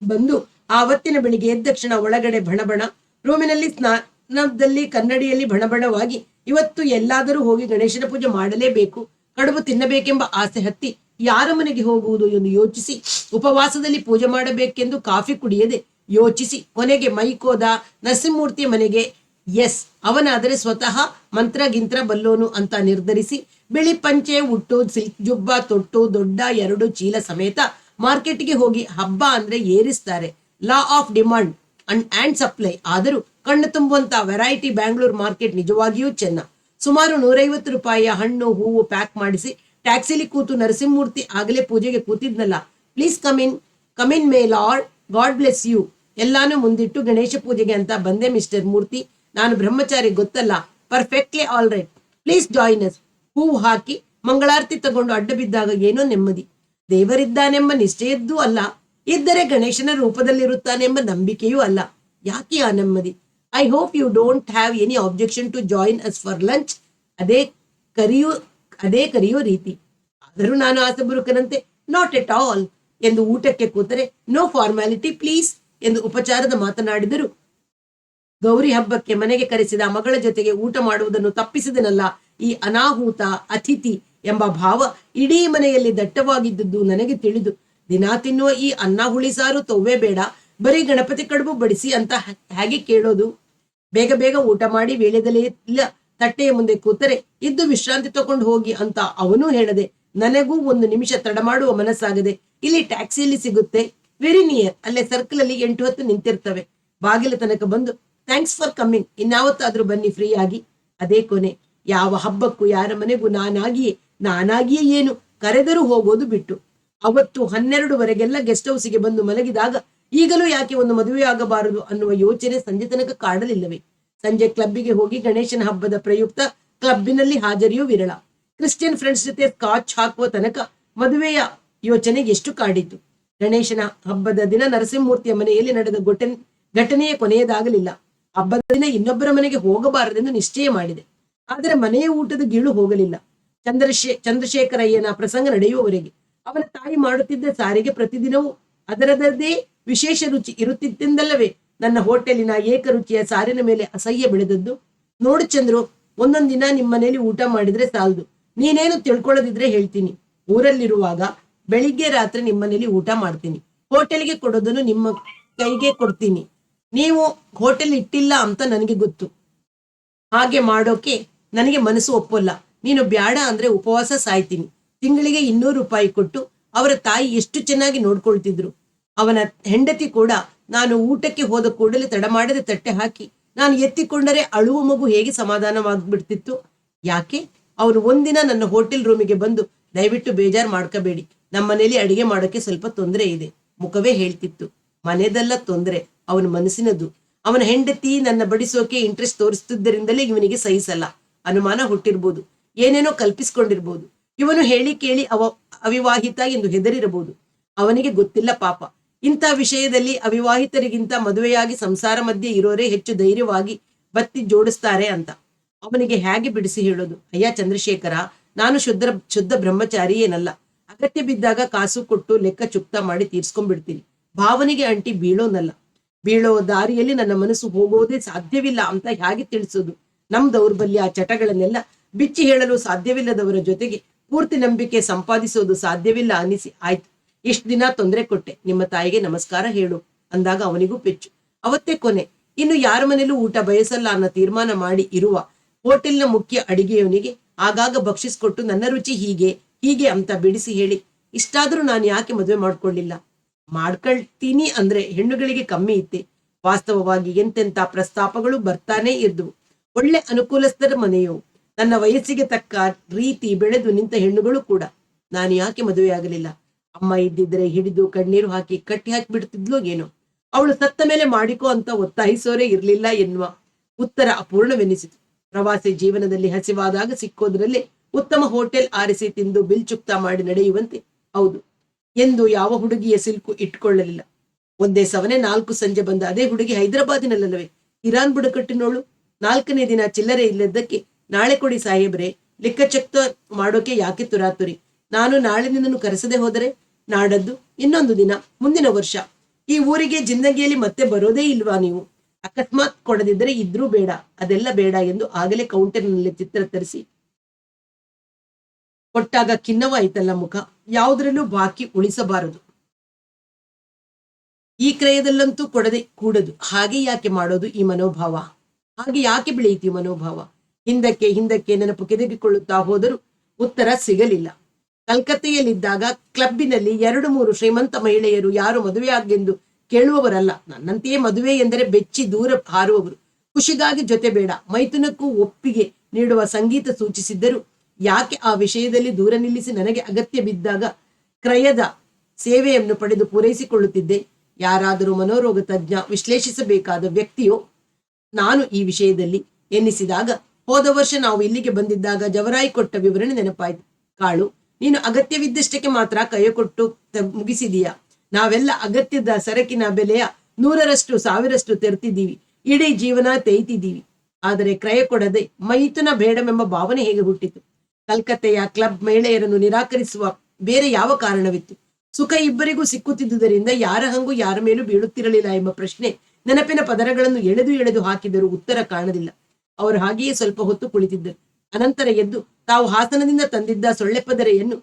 ಬಂದು ಆವತ್ತಿನ ಬೆಳಿಗ್ಗೆ ಎದ್ದ ತಕ್ಷಣ ಒಳಗಡೆ ಬಣಬಣ, ರೂಮಿನಲ್ಲಿ ಸ್ನಾನದಲ್ಲಿ ಕನ್ನಡಿಯಲ್ಲಿ ಬಣಬಣವಾಗಿ ಇವತ್ತು ಎಲ್ಲಾದರೂ ಹೋಗಿ ಗಣೇಶನ ಪೂಜೆ ಮಾಡಲೇಬೇಕು. ಕಡುಬು ತಿನ್ನಬೇಕೆಂಬ ಆಸೆ ಹತ್ತಿ ಯಾರ ಮನೆಗೆ ಹೋಗುವುದು ಎಂದು ಯೋಚಿಸಿ ಉಪವಾಸದಲ್ಲಿ ಪೂಜೆ ಮಾಡಬೇಕೆಂದು ಕಾಫಿ ಕುಡಿಯದೆ ಯೋಚಿಸಿ. ಕೊನೆಗೆ ಮೈಕೋದ ನರಸಿಂಹಮೂರ್ತಿ ಮನೆಗೆ, ಎಸ್, ಅವನಾದರೆ ಸ್ವತಃ ಮಂತ್ರ ಗಿಂತ್ರ ಬಲ್ಲೋನು ಅಂತ ನಿರ್ಧರಿಸಿ, ಬಿಳಿ ಪಂಚೆ, ಉಟ್ಟು, ಸಿಲ್ಕ್ ಜುಬ್ಬ, ತೊಟ್ಟು, ದೊಡ್ಡ, ಎರಡು ಚೀಲ ಸಮೇತ ಮಾರ್ಕೆಟ್ಗೆ ಹೋಗಿ ಹಬ್ಬ ಅಂದ್ರೆ ಏರಿಸ್ತಾರೆ. Law of demand and and supply. ಆದರೂ ಕಣ್ಣು ತುಂಬುವಂತ ವೆರೈಟಿ ಬ್ಯಾಂಗ್ಳೂರ್ ಮಾರ್ಕೆಟ್ ನಿಜವಾಗಿಯೂ ಚೆನ್ನ. ಸುಮಾರು ನೂರೈವತ್ತು ರೂಪಾಯಿಯ ಹಣ್ಣು, ಹೂವು ಪ್ಯಾಕ್ ಮಾಡಿಸಿ, ಟ್ಯಾಕ್ಸಿಲಿ ಕೂತು ನರಸಿಂಹಮೂರ್ತಿ ಆಗಲೇ ಪೂಜೆಗೆ ಕೂತಿದ್ನಲ್ಲ. Please come in come in may lord. God bless you. ಎಲ್ಲಾನು ಮುಂದಿಟ್ಟು ಗಣೇಶ ಪೂಜೆಗೆ ಅಂತ ಬಂದೆ, ಮಿಸ್ಟರ್ ಮೂರ್ತಿ. ನಾನು ಬ್ರಹ್ಮಚಾರಿ ಗೊತ್ತಲ್ಲ. Perfectly all right please join us ಹೂವು ಹಾಕಿ ಮಂಗಳಾರತಿ ತಗೊಂಡು ಅಡ್ಡ ಬಿದ್ದಾಗ ಏನೋ ನೆಮ್ಮದಿ. ದೇವರಿದ್ದಾನೆಂಬ ನಿಶ್ಚಯದ್ದೂ ಅಲ್ಲ. ಇದ್ದರೆ ಗಣೇಶನ ರೂಪದಲ್ಲಿರುತ್ತಾನೆಂಬ ನಂಬಿಕೆಯೂ ಅಲ್ಲ. ಯಾಕೆ ಆ ನೆಮ್ಮದಿ? I hope you don't have any objection to join us for lunch ಅದೇ ಕರೆಯೋ ಅದೇ ಕರೆಯೋ ರೀತಿ. ಆದರೂ ನಾನು ಆಸಬುರುಕನಂತೆ ನಾಟ್ ಎಟ್ ಆಲ್ ಎಂದು ಊಟಕ್ಕೆ ಕೂತರೆ ನೋ ಫಾರ್ಮ್ಯಾಲಿಟಿ ಪ್ಲೀಸ್ ಎಂದು ಉಪಚಾರದ ಮಾತನಾಡಿದರು. ಗೌರಿ ಹಬ್ಬಕ್ಕೆ ಮನೆಗೆ ಕರೆಸಿದ ಮಗಳ ಜೊತೆಗೆ ಊಟ ಮಾಡುವುದನ್ನು ತಪ್ಪಿಸಿದನಲ್ಲ, ಈ ಅನಾಹುತ, ಅತಿಥಿ ಎಂಬ ಭಾವ ಇಡೀ ಮನೆಯಲ್ಲಿ ದಟ್ಟವಾಗಿದ್ದುದು ನನಗೆ ತಿಳಿದು, ದಿನಾ ತಿನ್ನುವ ಈ ಅನ್ನ ಹುಳಿ ಸಾರು ತೊವ್ವೆ ಬೇಡ, ಬರೀ ಗಣಪತಿ ಕಡುಬು ಬಡಿಸಿ ಅಂತ ಹೇಗೆ ಕೇಳೋದು? ಬೇಗ ಬೇಗ ಊಟ ಮಾಡಿ, ವೇಳೆದಲ್ಲೇ ಇಲ್ಲ, ತಟ್ಟೆಯ ಮುಂದೆ ಕೂತರೆ, ಇದ್ದು ವಿಶ್ರಾಂತಿ ತಕೊಂಡು ಹೋಗಿ ಅಂತ ಅವನೂ ಹೇಳದೆ ನನಗೂ ಒಂದು ನಿಮಿಷ ತಡ ಮಾಡುವ ಮನಸ್ಸಾಗದೆ. ಇಲ್ಲಿ ಟ್ಯಾಕ್ಸಿಯಲ್ಲಿ ಸಿಗುತ್ತೆ. ವೆರಿ ನಿಯರ್ ಅಲ್ಲೇ ಸರ್ಕಲ್ ಅಲ್ಲಿ ಎಂಟು ಹೊತ್ತು ನಿಂತಿರ್ತವೆ. ಬಾಗಿಲ ತನಕ ಬಂದು ಥ್ಯಾಂಕ್ಸ್ ಫಾರ್ ಕಮ್ಮಿಂಗ್ ಇನ್ಯಾವತ್ತಾದ್ರೂ ಬನ್ನಿ ಫ್ರೀ ಆಗಿ. ಅದೇ ಕೊನೆ. ಯಾವ ಹಬ್ಬಕ್ಕೂ, ಯಾರ ಮನೆಗೂ ನಾನಾಗಿಯೇ ನಾನಾಗಿಯೇ ಏನು? ಕರೆದರೂ ಹೋಗೋದು ಬಿಟ್ಟು. ಅವತ್ತು ಹನ್ನೆರಡುವರೆಗೆಲ್ಲ ಗೆಸ್ಟ್ ಹೌಸಿಗೆ ಬಂದು ಮಲಗಿದಾಗ, ಈಗಲೂ ಯಾಕೆ ಒಂದು ಮದುವೆಯಾಗಬಾರದು ಅನ್ನುವ ಯೋಚನೆ ಸಂಜೆ ತನಕ ಕಾಡಲಿಲ್ಲವೇ? ಸಂಜೆ ಕ್ಲಬ್ಬಿಗೆ ಹೋಗಿ ಗಣೇಶನ ಹಬ್ಬದ ಪ್ರಯುಕ್ತ ಕ್ಲಬ್ಬಿನಲ್ಲಿ ಹಾಜರಿಯೂ ವಿರಳ. ಕ್ರಿಶ್ಚಿಯನ್ ಫ್ರೆಂಡ್ಸ್ ಜೊತೆ ಕಾಚ್ ಹಾಕುವ ತನಕ ಮದುವೆಯ ಯೋಚನೆಗೆ ಎಷ್ಟು ಕಾಡಿತು ಗಣೇಶನ ಹಬ್ಬದ ದಿನ ನರಸಿಂಹಮೂರ್ತಿಯ ಮನೆಯಲ್ಲಿ ನಡೆದ ಘಟನೆ ಘಟನೆಯ ಕೊನೆಯದಾಗಲಿಲ್ಲ. ಹಬ್ಬದ ದಿನ ಇನ್ನೊಬ್ಬರ ಮನೆಗೆ ಹೋಗಬಾರದೆಂದು ನಿಶ್ಚಯ ಮಾಡಿದೆ. ಆದರೆ ಮನೆಯ ಊಟದ ಗೀಳು ಹೋಗಲಿಲ್ಲ. ಚಂದ್ರಶೇ ಚಂದ್ರಶೇಖರಯ್ಯನ ಪ್ರಸಂಗ ನಡೆಯುವವರೆಗೆ ಅವನ ತಾಯಿ ಮಾಡುತ್ತಿದ್ದ ಸಾರಿಗೆ ಪ್ರತಿದಿನವೂ ಅದರದೇ ವಿಶೇಷ ರುಚಿ ಇರುತ್ತಿತ್ತೆಂದಲ್ಲವೇ ನನ್ನ ಹೋಟೆಲಿನ ಏಕರುಚಿಯ ಸಾರಿನ ಮೇಲೆ ಅಸಹ್ಯ ಬೆಳೆದದ್ದು. ನೋಡು ಚಂದ್ರು ಒಂದೊಂದು ದಿನ ನಿಮ್ಮ ಮನೆಯಲ್ಲಿ ಊಟ ಮಾಡಿದ್ರೆ ಸಾಲದು. ನೀನೇನು ತಿಳ್ಕೊಳ್ಳೋದಿದ್ರೆ ಹೇಳ್ತೀನಿ. ಊರಲ್ಲಿರುವಾಗ ಬೆಳಿಗ್ಗೆ ರಾತ್ರಿ ನಿಮ್ಮನೇಲಿ ಊಟ ಮಾಡ್ತೀನಿ. ಹೋಟೆಲ್ಗೆ ಕೊಡೋದನ್ನು ನಿಮ್ಮ ಕೈಗೆ ಕೊಡ್ತೀನಿ. ನೀವು ಹೋಟೆಲ್ ಇಟ್ಟಿಲ್ಲ ಅಂತ ನನಗೆ ಗೊತ್ತು. ಹಾಗೆ ಮಾಡೋಕೆ ನನಗೆ ಮನಸ್ಸು ಒಪ್ಪಲ್ಲ. ನೀನು ಬ್ಯಾಡ ಅಂದ್ರೆ ಉಪವಾಸ ಸಾಯ್ತೀನಿ. ತಿಂಗಳಿಗೆ ಇನ್ನೂರು ರೂಪಾಯಿ ಕೊಟ್ಟು ಅವರ ತಾಯಿ ಎಷ್ಟು ಚೆನ್ನಾಗಿ ನೋಡ್ಕೊಳ್ತಿದ್ರು. ಅವನ ಹೆಂಡತಿ ಕೂಡ ನಾನು ಊಟಕ್ಕೆ ಹೋದ ಕೂಡಲೇ ತಡ ಮಾಡದೆ ತಟ್ಟೆ ಹಾಕಿ ನಾನು ಎತ್ತಿಕೊಂಡರೆ ಅಳುವ ಮಗು ಹೇಗೆ ಸಮಾಧಾನವಾಗ್ಬಿಡ್ತಿತ್ತು? ಯಾಕೆ? ಅವನು ಒಂದಿನ ನನ್ನ ಹೋಟೆಲ್ ರೂಮಿಗೆ ಬಂದು ದಯವಿಟ್ಟು ಬೇಜಾರು ಮಾಡ್ಕೋಬೇಡಿ. ನಮ್ಮ ಮನೇಲಿ ಅಡಿಗೆ ಮಾಡೋಕೆ ಸ್ವಲ್ಪ ತೊಂದರೆ ಇದೆ. ಮುಖವೇ ಹೇಳ್ತಿತ್ತು. ಮನೆಯದೆಲ್ಲ ತೊಂದರೆ. ಅವನ ಮನಸ್ಸಿನದು. ಅವನ ಹೆಂಡತಿ ನನ್ನ ಬಡಿಸೋಕೆ ಇಂಟ್ರೆಸ್ಟ್ ತೋರಿಸ್ತಿದ್ದರಿಂದಲೇ ಇವನಿಗೆ ಸಹಿಸಲ್ಲ. ಅನುಮಾನ ಹುಟ್ಟಿರ್ಬೋದು. ಏನೇನೋ ಕಲ್ಪಿಸ್ಕೊಂಡಿರ್ಬೋದು. ಇವನು ಹೇಳಿ ಕೇಳಿ ಅವ ಅವಿವಾಹಿತ ಎಂದು ಹೆದರಿರಬಹುದು. ಅವನಿಗೆ ಗೊತ್ತಿಲ್ಲ ಪಾಪ. ಇಂಥ ವಿಷಯದಲ್ಲಿ ಅವಿವಾಹಿತರಿಗಿಂತ ಮದುವೆಯಾಗಿ ಸಂಸಾರ ಮಧ್ಯೆ ಇರೋರೇ ಹೆಚ್ಚು ಧೈರ್ಯವಾಗಿ ಬತ್ತಿ ಜೋಡಿಸ್ತಾರೆ ಅಂತ. ಅವನಿಗೆ ಹೇಗೆ ಬಿಡಿಸಿ ಹೇಳೋದು? ಅಯ್ಯ ಚಂದ್ರಶೇಖರ, ನಾನು ಶುದ್ಧ ಶುದ್ಧ ಬ್ರಹ್ಮಚಾರಿ ಏನಲ್ಲ. ಅಗತ್ಯ ಬಿದ್ದಾಗ ಕಾಸು ಕೊಟ್ಟು ಲೆಕ್ಕ ಚುಕ್ತ ಮಾಡಿ ತೀರ್ಸ್ಕೊಂಡ್ಬಿಡ್ತೀನಿ. ಭಾವನೆಗೆ ಅಂಟಿ ಬೀಳೋನಲ್ಲ. ಬೀಳೋ ದಾರಿಯಲ್ಲಿ ನನ್ನ ಮನಸ್ಸು ಹೋಗೋದೇ ಸಾಧ್ಯವಿಲ್ಲ ಅಂತ ಹೇಗೆ ತಿಳಿಸೋದು? ನಮ್ ದೌರ್ಬಲ್ಯ ಚಟಗಳನ್ನೆಲ್ಲ ಬಿಚ್ಚಿ ಹೇಳಲು ಸಾಧ್ಯವಿಲ್ಲದವರ ಜೊತೆಗೆ ಪೂರ್ತಿ ನಂಬಿಕೆ ಸಂಪಾದಿಸೋದು ಸಾಧ್ಯವಿಲ್ಲ ಅನಿಸಿ ಆಯ್ತು. ಎಷ್ಟು ದಿನ ತೊಂದರೆ ಕೊಟ್ಟೆ. ನಿಮ್ಮ ತಾಯಿಗೆ ನಮಸ್ಕಾರ ಹೇಳು. ಅಂದಾಗ ಅವನಿಗೂ ಪೆಚ್ಚು. ಅವತ್ತೇ ಕೊನೆ. ಇನ್ನು ಯಾರ ಮನೇಲೂ ಊಟ ಬಯಸಲ್ಲ ಅನ್ನೋ ತೀರ್ಮಾನ ಮಾಡಿ ಇರುವ ಹೋಟೆಲ್ನ ಮುಖ್ಯ ಅಡಿಗೆಯವನಿಗೆ ಆಗಾಗ ಬಕ್ಷಿಸ್ಕೊಟ್ಟು ನನ್ನ ರುಚಿ ಹೀಗೆ ಹೀಗೆ ಅಂತ ಬಿಡಿಸಿ ಹೇಳಿ, ಇಷ್ಟಾದರೂ ನಾನು ಯಾಕೆ ಮದುವೆ ಮಾಡ್ಕೊಳ್ಳಿಲ್ಲ? ಮಾಡ್ಕೊಳ್ತೀನಿ ಅಂದ್ರೆ ಹೆಣ್ಣುಗಳಿಗೆ ಕಮ್ಮಿ ಇತ್ತೆ. ವಾಸ್ತವವಾಗಿ ಎಂತೆಂತ ಪ್ರಸ್ತಾಪಗಳು ಬರ್ತಾನೆ ಇದ್ವು ಒಳ್ಳೆ ಅನುಕೂಲಸ್ಥರ ಮನೆಯು, ನನ್ನ ವಯಸ್ಸಿಗೆ ತಕ್ಕ ರೀತಿ ಬೆಳೆದು ನಿಂತ ಹೆಣ್ಣುಗಳು ಕೂಡ. ನಾನು ಯಾಕೆ ಮದುವೆ ಆಗಲಿಲ್ಲ ಅಮ್ಮ ಇದ್ದಿದ್ರೆ ಹಿಡಿದು ಕಣ್ಣೀರು ಹಾಕಿ ಕಟ್ಟಿ ಹಾಕಿ ಬಿಡ್ತಿದ್ಲೋ ಏನೋ? ಅವಳು ಸತ್ತ ಮೇಲೆ ಮಾಡಿಕೋ ಅಂತ ಒತ್ತಾಯಿಸೋರೇ ಇರ್ಲಿಲ್ಲ ಎನ್ನುವ ಉತ್ತರ ಅಪೂರ್ಣವೆನಿಸಿತು. ಪ್ರವಾಸಿ ಜೀವನದಲ್ಲಿ ಹಸಿವಾದಾಗ ಸಿಕ್ಕೋದ್ರಲ್ಲಿ ಉತ್ತಮ ಹೋಟೆಲ್ ಆರಿಸಿ ತಿಂದು ಬಿಲ್ ಚುಕ್ತ ಮಾಡಿ ನಡೆಯುವಂತೆ. ಹೌದು, ಎಂದು ಯಾವ ಹುಡುಗಿಯ ಸಿಲ್ಕು ಇಟ್ಕೊಳ್ಳಲಿಲ್ಲ. ಒಂದೇ ಸವನೆ ನಾಲ್ಕು ಸಂಜೆ ಬಂದ ಅದೇ ಹುಡುಗಿ ಹೈದರಾಬಾದಿನಲ್ಲವೇ. ಇರಾನ್ ಬುಡಕಟ್ಟಿನೋಳು, ನಾಲ್ಕನೇ ದಿನ ಚಿಲ್ಲರೆ ಇಲ್ಲದಕ್ಕೆ ನಾಳೆ ಕೊಡಿ ಸಾಹೇಬ್ರೆ, ಲೆಕ್ಕಚಕ್ತ ಮಾಡೋಕೆ ಯಾಕೆ ತುರಾತುರಿ? ನಾನು ನಾಳೆ ನಿನ್ನನ್ನು ಕರೆಸದೆ ಹೋದರೆ ನಾಡದ್ದು ಇನ್ನೊಂದು ದಿನ, ಮುಂದಿನ ವರ್ಷ. ಈ ಊರಿಗೆ ಜಿಂದಗಿಯಲ್ಲಿ ಮತ್ತೆ ಬರೋದೇ ಇಲ್ವಾ ನೀವು? ಅಕಸ್ಮಾತ್ ಕೊಡದಿದ್ದರೆ ಇದ್ರೂ ಬೇಡ, ಅದೆಲ್ಲ ಬೇಡ ಎಂದು ಆಗಲೇ ಕೌಂಟರ್ನಲ್ಲಿ ಚಿತ್ರ ತರಿಸಿ. ಕೊಟ್ಟಾಗ ಖಿನ್ನವಾಯಿತಲ್ಲ ಮುಖ, ಯಾವುದರಲ್ಲೂ ಬಾಕಿ ಉಳಿಸಬಾರದು. ಈ ಕ್ರಯದಲ್ಲಂತೂ ಕೊಡದೆ ಕೂಡದು, ಹಾಗೆ ಯಾಕೆ ಮಾಡೋದು ಈ ಮನೋಭಾವ? ಹಾಗೆ ಯಾಕೆ ಬೆಳೆಯಿತು ಮನೋಭಾವ? ಹಿಂದಕ್ಕೆ ಹಿಂದಕ್ಕೆ ನೆನಪು ಕೆದಕಿಕೊಳ್ಳುತ್ತಾ ಹೋದರೂ ಉತ್ತರ ಸಿಗಲಿಲ್ಲ. ಕಲ್ಕತ್ತೆಯಲ್ಲಿದ್ದಾಗ ಕ್ಲಬ್ಬಿನಲ್ಲಿ ಎರಡು ಮೂರು ಶ್ರೀಮಂತ ಮಹಿಳೆಯರು ಯಾರು ಮದುವೆಯಾಗೆಂದು ಕೇಳುವವರಲ್ಲ. ನನ್ನಂತೆಯೇ ಮದುವೆ ಎಂದರೆ ಬೆಚ್ಚಿ ದೂರ ಹಾರುವವರು. ಖುಷಿಗಾಗಿ ಜೊತೆ ಬೇಡ. ಮೈಥುನಕ್ಕೂ ಒಪ್ಪಿಗೆ ನೀಡುವ ಸಂಗೀತ ಸೂಚಿಸಿದ್ದರು. ಯಾಕೆ ಆ ವಿಷಯದಲ್ಲಿ ದೂರ ನಿಲ್ಲಿಸಿ ನನಗೆ ಅಗತ್ಯ ಬಿದ್ದಾಗ ಕ್ರಯದ ಸೇವೆಯನ್ನು ಪಡೆದು ಪೂರೈಸಿಕೊಳ್ಳುತ್ತಿದ್ದೆ. ಯಾರಾದರೂ ಮನೋರೋಗ ತಜ್ಞ ವಿಶ್ಲೇಷಿಸಬೇಕಾದ ವ್ಯಕ್ತಿಯೋ ನಾನು ಈ ವಿಷಯದಲ್ಲಿ ಎನ್ನಿಸಿದಾಗ ಹೋದ ವರ್ಷ ನಾವು ಇಲ್ಲಿಗೆ ಬಂದಿದ್ದಾಗ ಜವರಾಯಿ ಕೊಟ್ಟ ವಿವರಣೆ ನೆನಪಾಯ್ತು. ಕಾಳು, ನೀನು ಅಗತ್ಯವಿದ್ದಷ್ಟಕ್ಕೆ ಮಾತ್ರ ಕೈ ಕೊಟ್ಟು ಮುಗಿಸಿದೀಯಾ? ನಾವೆಲ್ಲ ಅಗತ್ಯದ ಸರಕಿನ ಬೆಲೆಯ ನೂರರಷ್ಟು ಸಾವಿರಷ್ಟು ತೆರ್ತಿದ್ದೀವಿ. ಇಡೀ ಜೀವನ ತೇಯ್ತಿದ್ದೀವಿ. ಆದರೆ ಕ್ರಯ ಕೊಡದೆ ಮೈಥುನ ಬೇಡವೆಂಬ ಭಾವನೆ ಹೇಗೆ ಹುಟ್ಟಿತು? ಕಲ್ಕತ್ತೆಯ ಕ್ಲಬ್ ಮಹಿಳೆಯರನ್ನು ನಿರಾಕರಿಸುವ ಬೇರೆ ಯಾವ ಕಾರಣವಿತ್ತು? ಸುಖ ಇಬ್ಬರಿಗೂ ಸಿಕ್ಕುತ್ತಿದ್ದುದರಿಂದ ಯಾರ ಹಂಗು ಯಾರ ಮೇಲೂ ಬೀಳುತ್ತಿರಲಿಲ್ಲ ಎಂಬ ಪ್ರಶ್ನೆ ನೆನಪಿನ ಪದರಗಳನ್ನು ಎಳೆದು ಎಳೆದು ಹಾಕಿದರೂ ಉತ್ತರ ಕಾಣಲಿಲ್ಲ ಅವರು ಹಾಗೆಯೇ ಸ್ವಲ್ಪ ಹೊತ್ತು ಕುಳಿತಿದ್ದರು. ಅನಂತರ ಎದ್ದು ತಾವು ಹಾಸನದಿಂದ ತಂದಿದ್ದ ಸೊಳ್ಳೆ ಪದರೆಯನ್ನು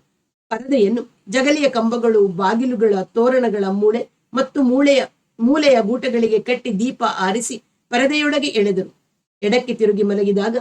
ಪರದೆಯನ್ನು ಜಗಲಿಯ ಕಂಬಗಳು, ಬಾಗಿಲುಗಳ ತೋರಣಗಳ ಮೂಳೆ ಮತ್ತು ಮೂಳೆಯ, ಮೂಲೆಯ ಗೂಟಗಳಿಗೆ ಕಟ್ಟಿ ದೀಪ ಆರಿಸಿ ಪರದೆಯೊಳಗೆ ಎಳೆದರು. ಎಡಕ್ಕೆ ತಿರುಗಿ ಮಲಗಿದಾಗ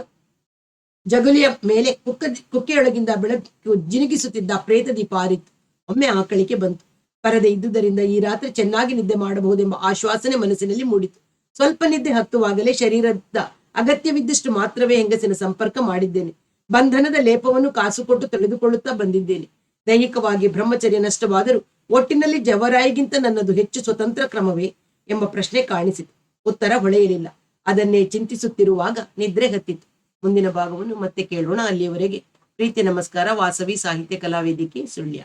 ಜಗಲಿಯ ಮೇಲೆ ಕುಕ್ಕ, ಕುಕ್ಕೆಯೊಳಗಿಂದ ಬೆಳಕು ಜಿನುಗಿಸುತ್ತಿದ್ದ ಪ್ರೇತ ದೀಪ ಆರಿತ್ತು ಒಮ್ಮೆ ಆಕಳಿಕೆ ಬಂತು. ಪರದೆ ಇದ್ದುದರಿಂದ ಈ ರಾತ್ರಿ ಚೆನ್ನಾಗಿ ನಿದ್ದೆ ಮಾಡಬಹುದೆಂಬ ಆಶ್ವಾಸನೆ ಮನಸ್ಸಿನಲ್ಲಿ ಮೂಡಿತು. ಸ್ವಲ್ಪ ನಿದ್ದೆ ಹತ್ತುವಾಗಲೇ ಶರೀರದ ಅಗತ್ಯವಿದ್ದಷ್ಟು ಮಾತ್ರವೇ ಹೆಂಗಸಿನ ಸಂಪರ್ಕ ಮಾಡಿದ್ದೇನೆ. ಬಂಧನದ ಲೇಪವನ್ನು ಕಾಸು ಕೊಟ್ಟು ತೊಳೆದುಕೊಳ್ಳುತ್ತಾ ಬಂದಿದ್ದೇನೆ. ದೈಹಿಕವಾಗಿ ಬ್ರಹ್ಮಚರ್ಯ ನಷ್ಟವಾದರೂ ಒಟ್ಟಿನಲ್ಲಿ ಜವರಾಯಿಗಿಂತ ನನ್ನದು ಹೆಚ್ಚು ಸ್ವತಂತ್ರ ಕ್ರಮವೇ ಎಂಬ ಪ್ರಶ್ನೆ ಕಾಣಿಸಿತು. ಉತ್ತರ ಹೊಳೆಯಲಿಲ್ಲ. ಅದನ್ನೇ ಚಿಂತಿಸುತ್ತಿರುವಾಗ ನಿದ್ರೆ ಹತ್ತಿತು. ಮುಂದಿನ ಭಾಗವನ್ನು ಮತ್ತೆ ಕೇಳೋಣ. ಅಲ್ಲಿಯವರೆಗೆ ಪ್ರೀತಿ ನಮಸ್ಕಾರ. ವಾಸವಿ ಸಾಹಿತ್ಯ ಕಲಾವೇದಿಕೆ ಸುಳ್ಯ.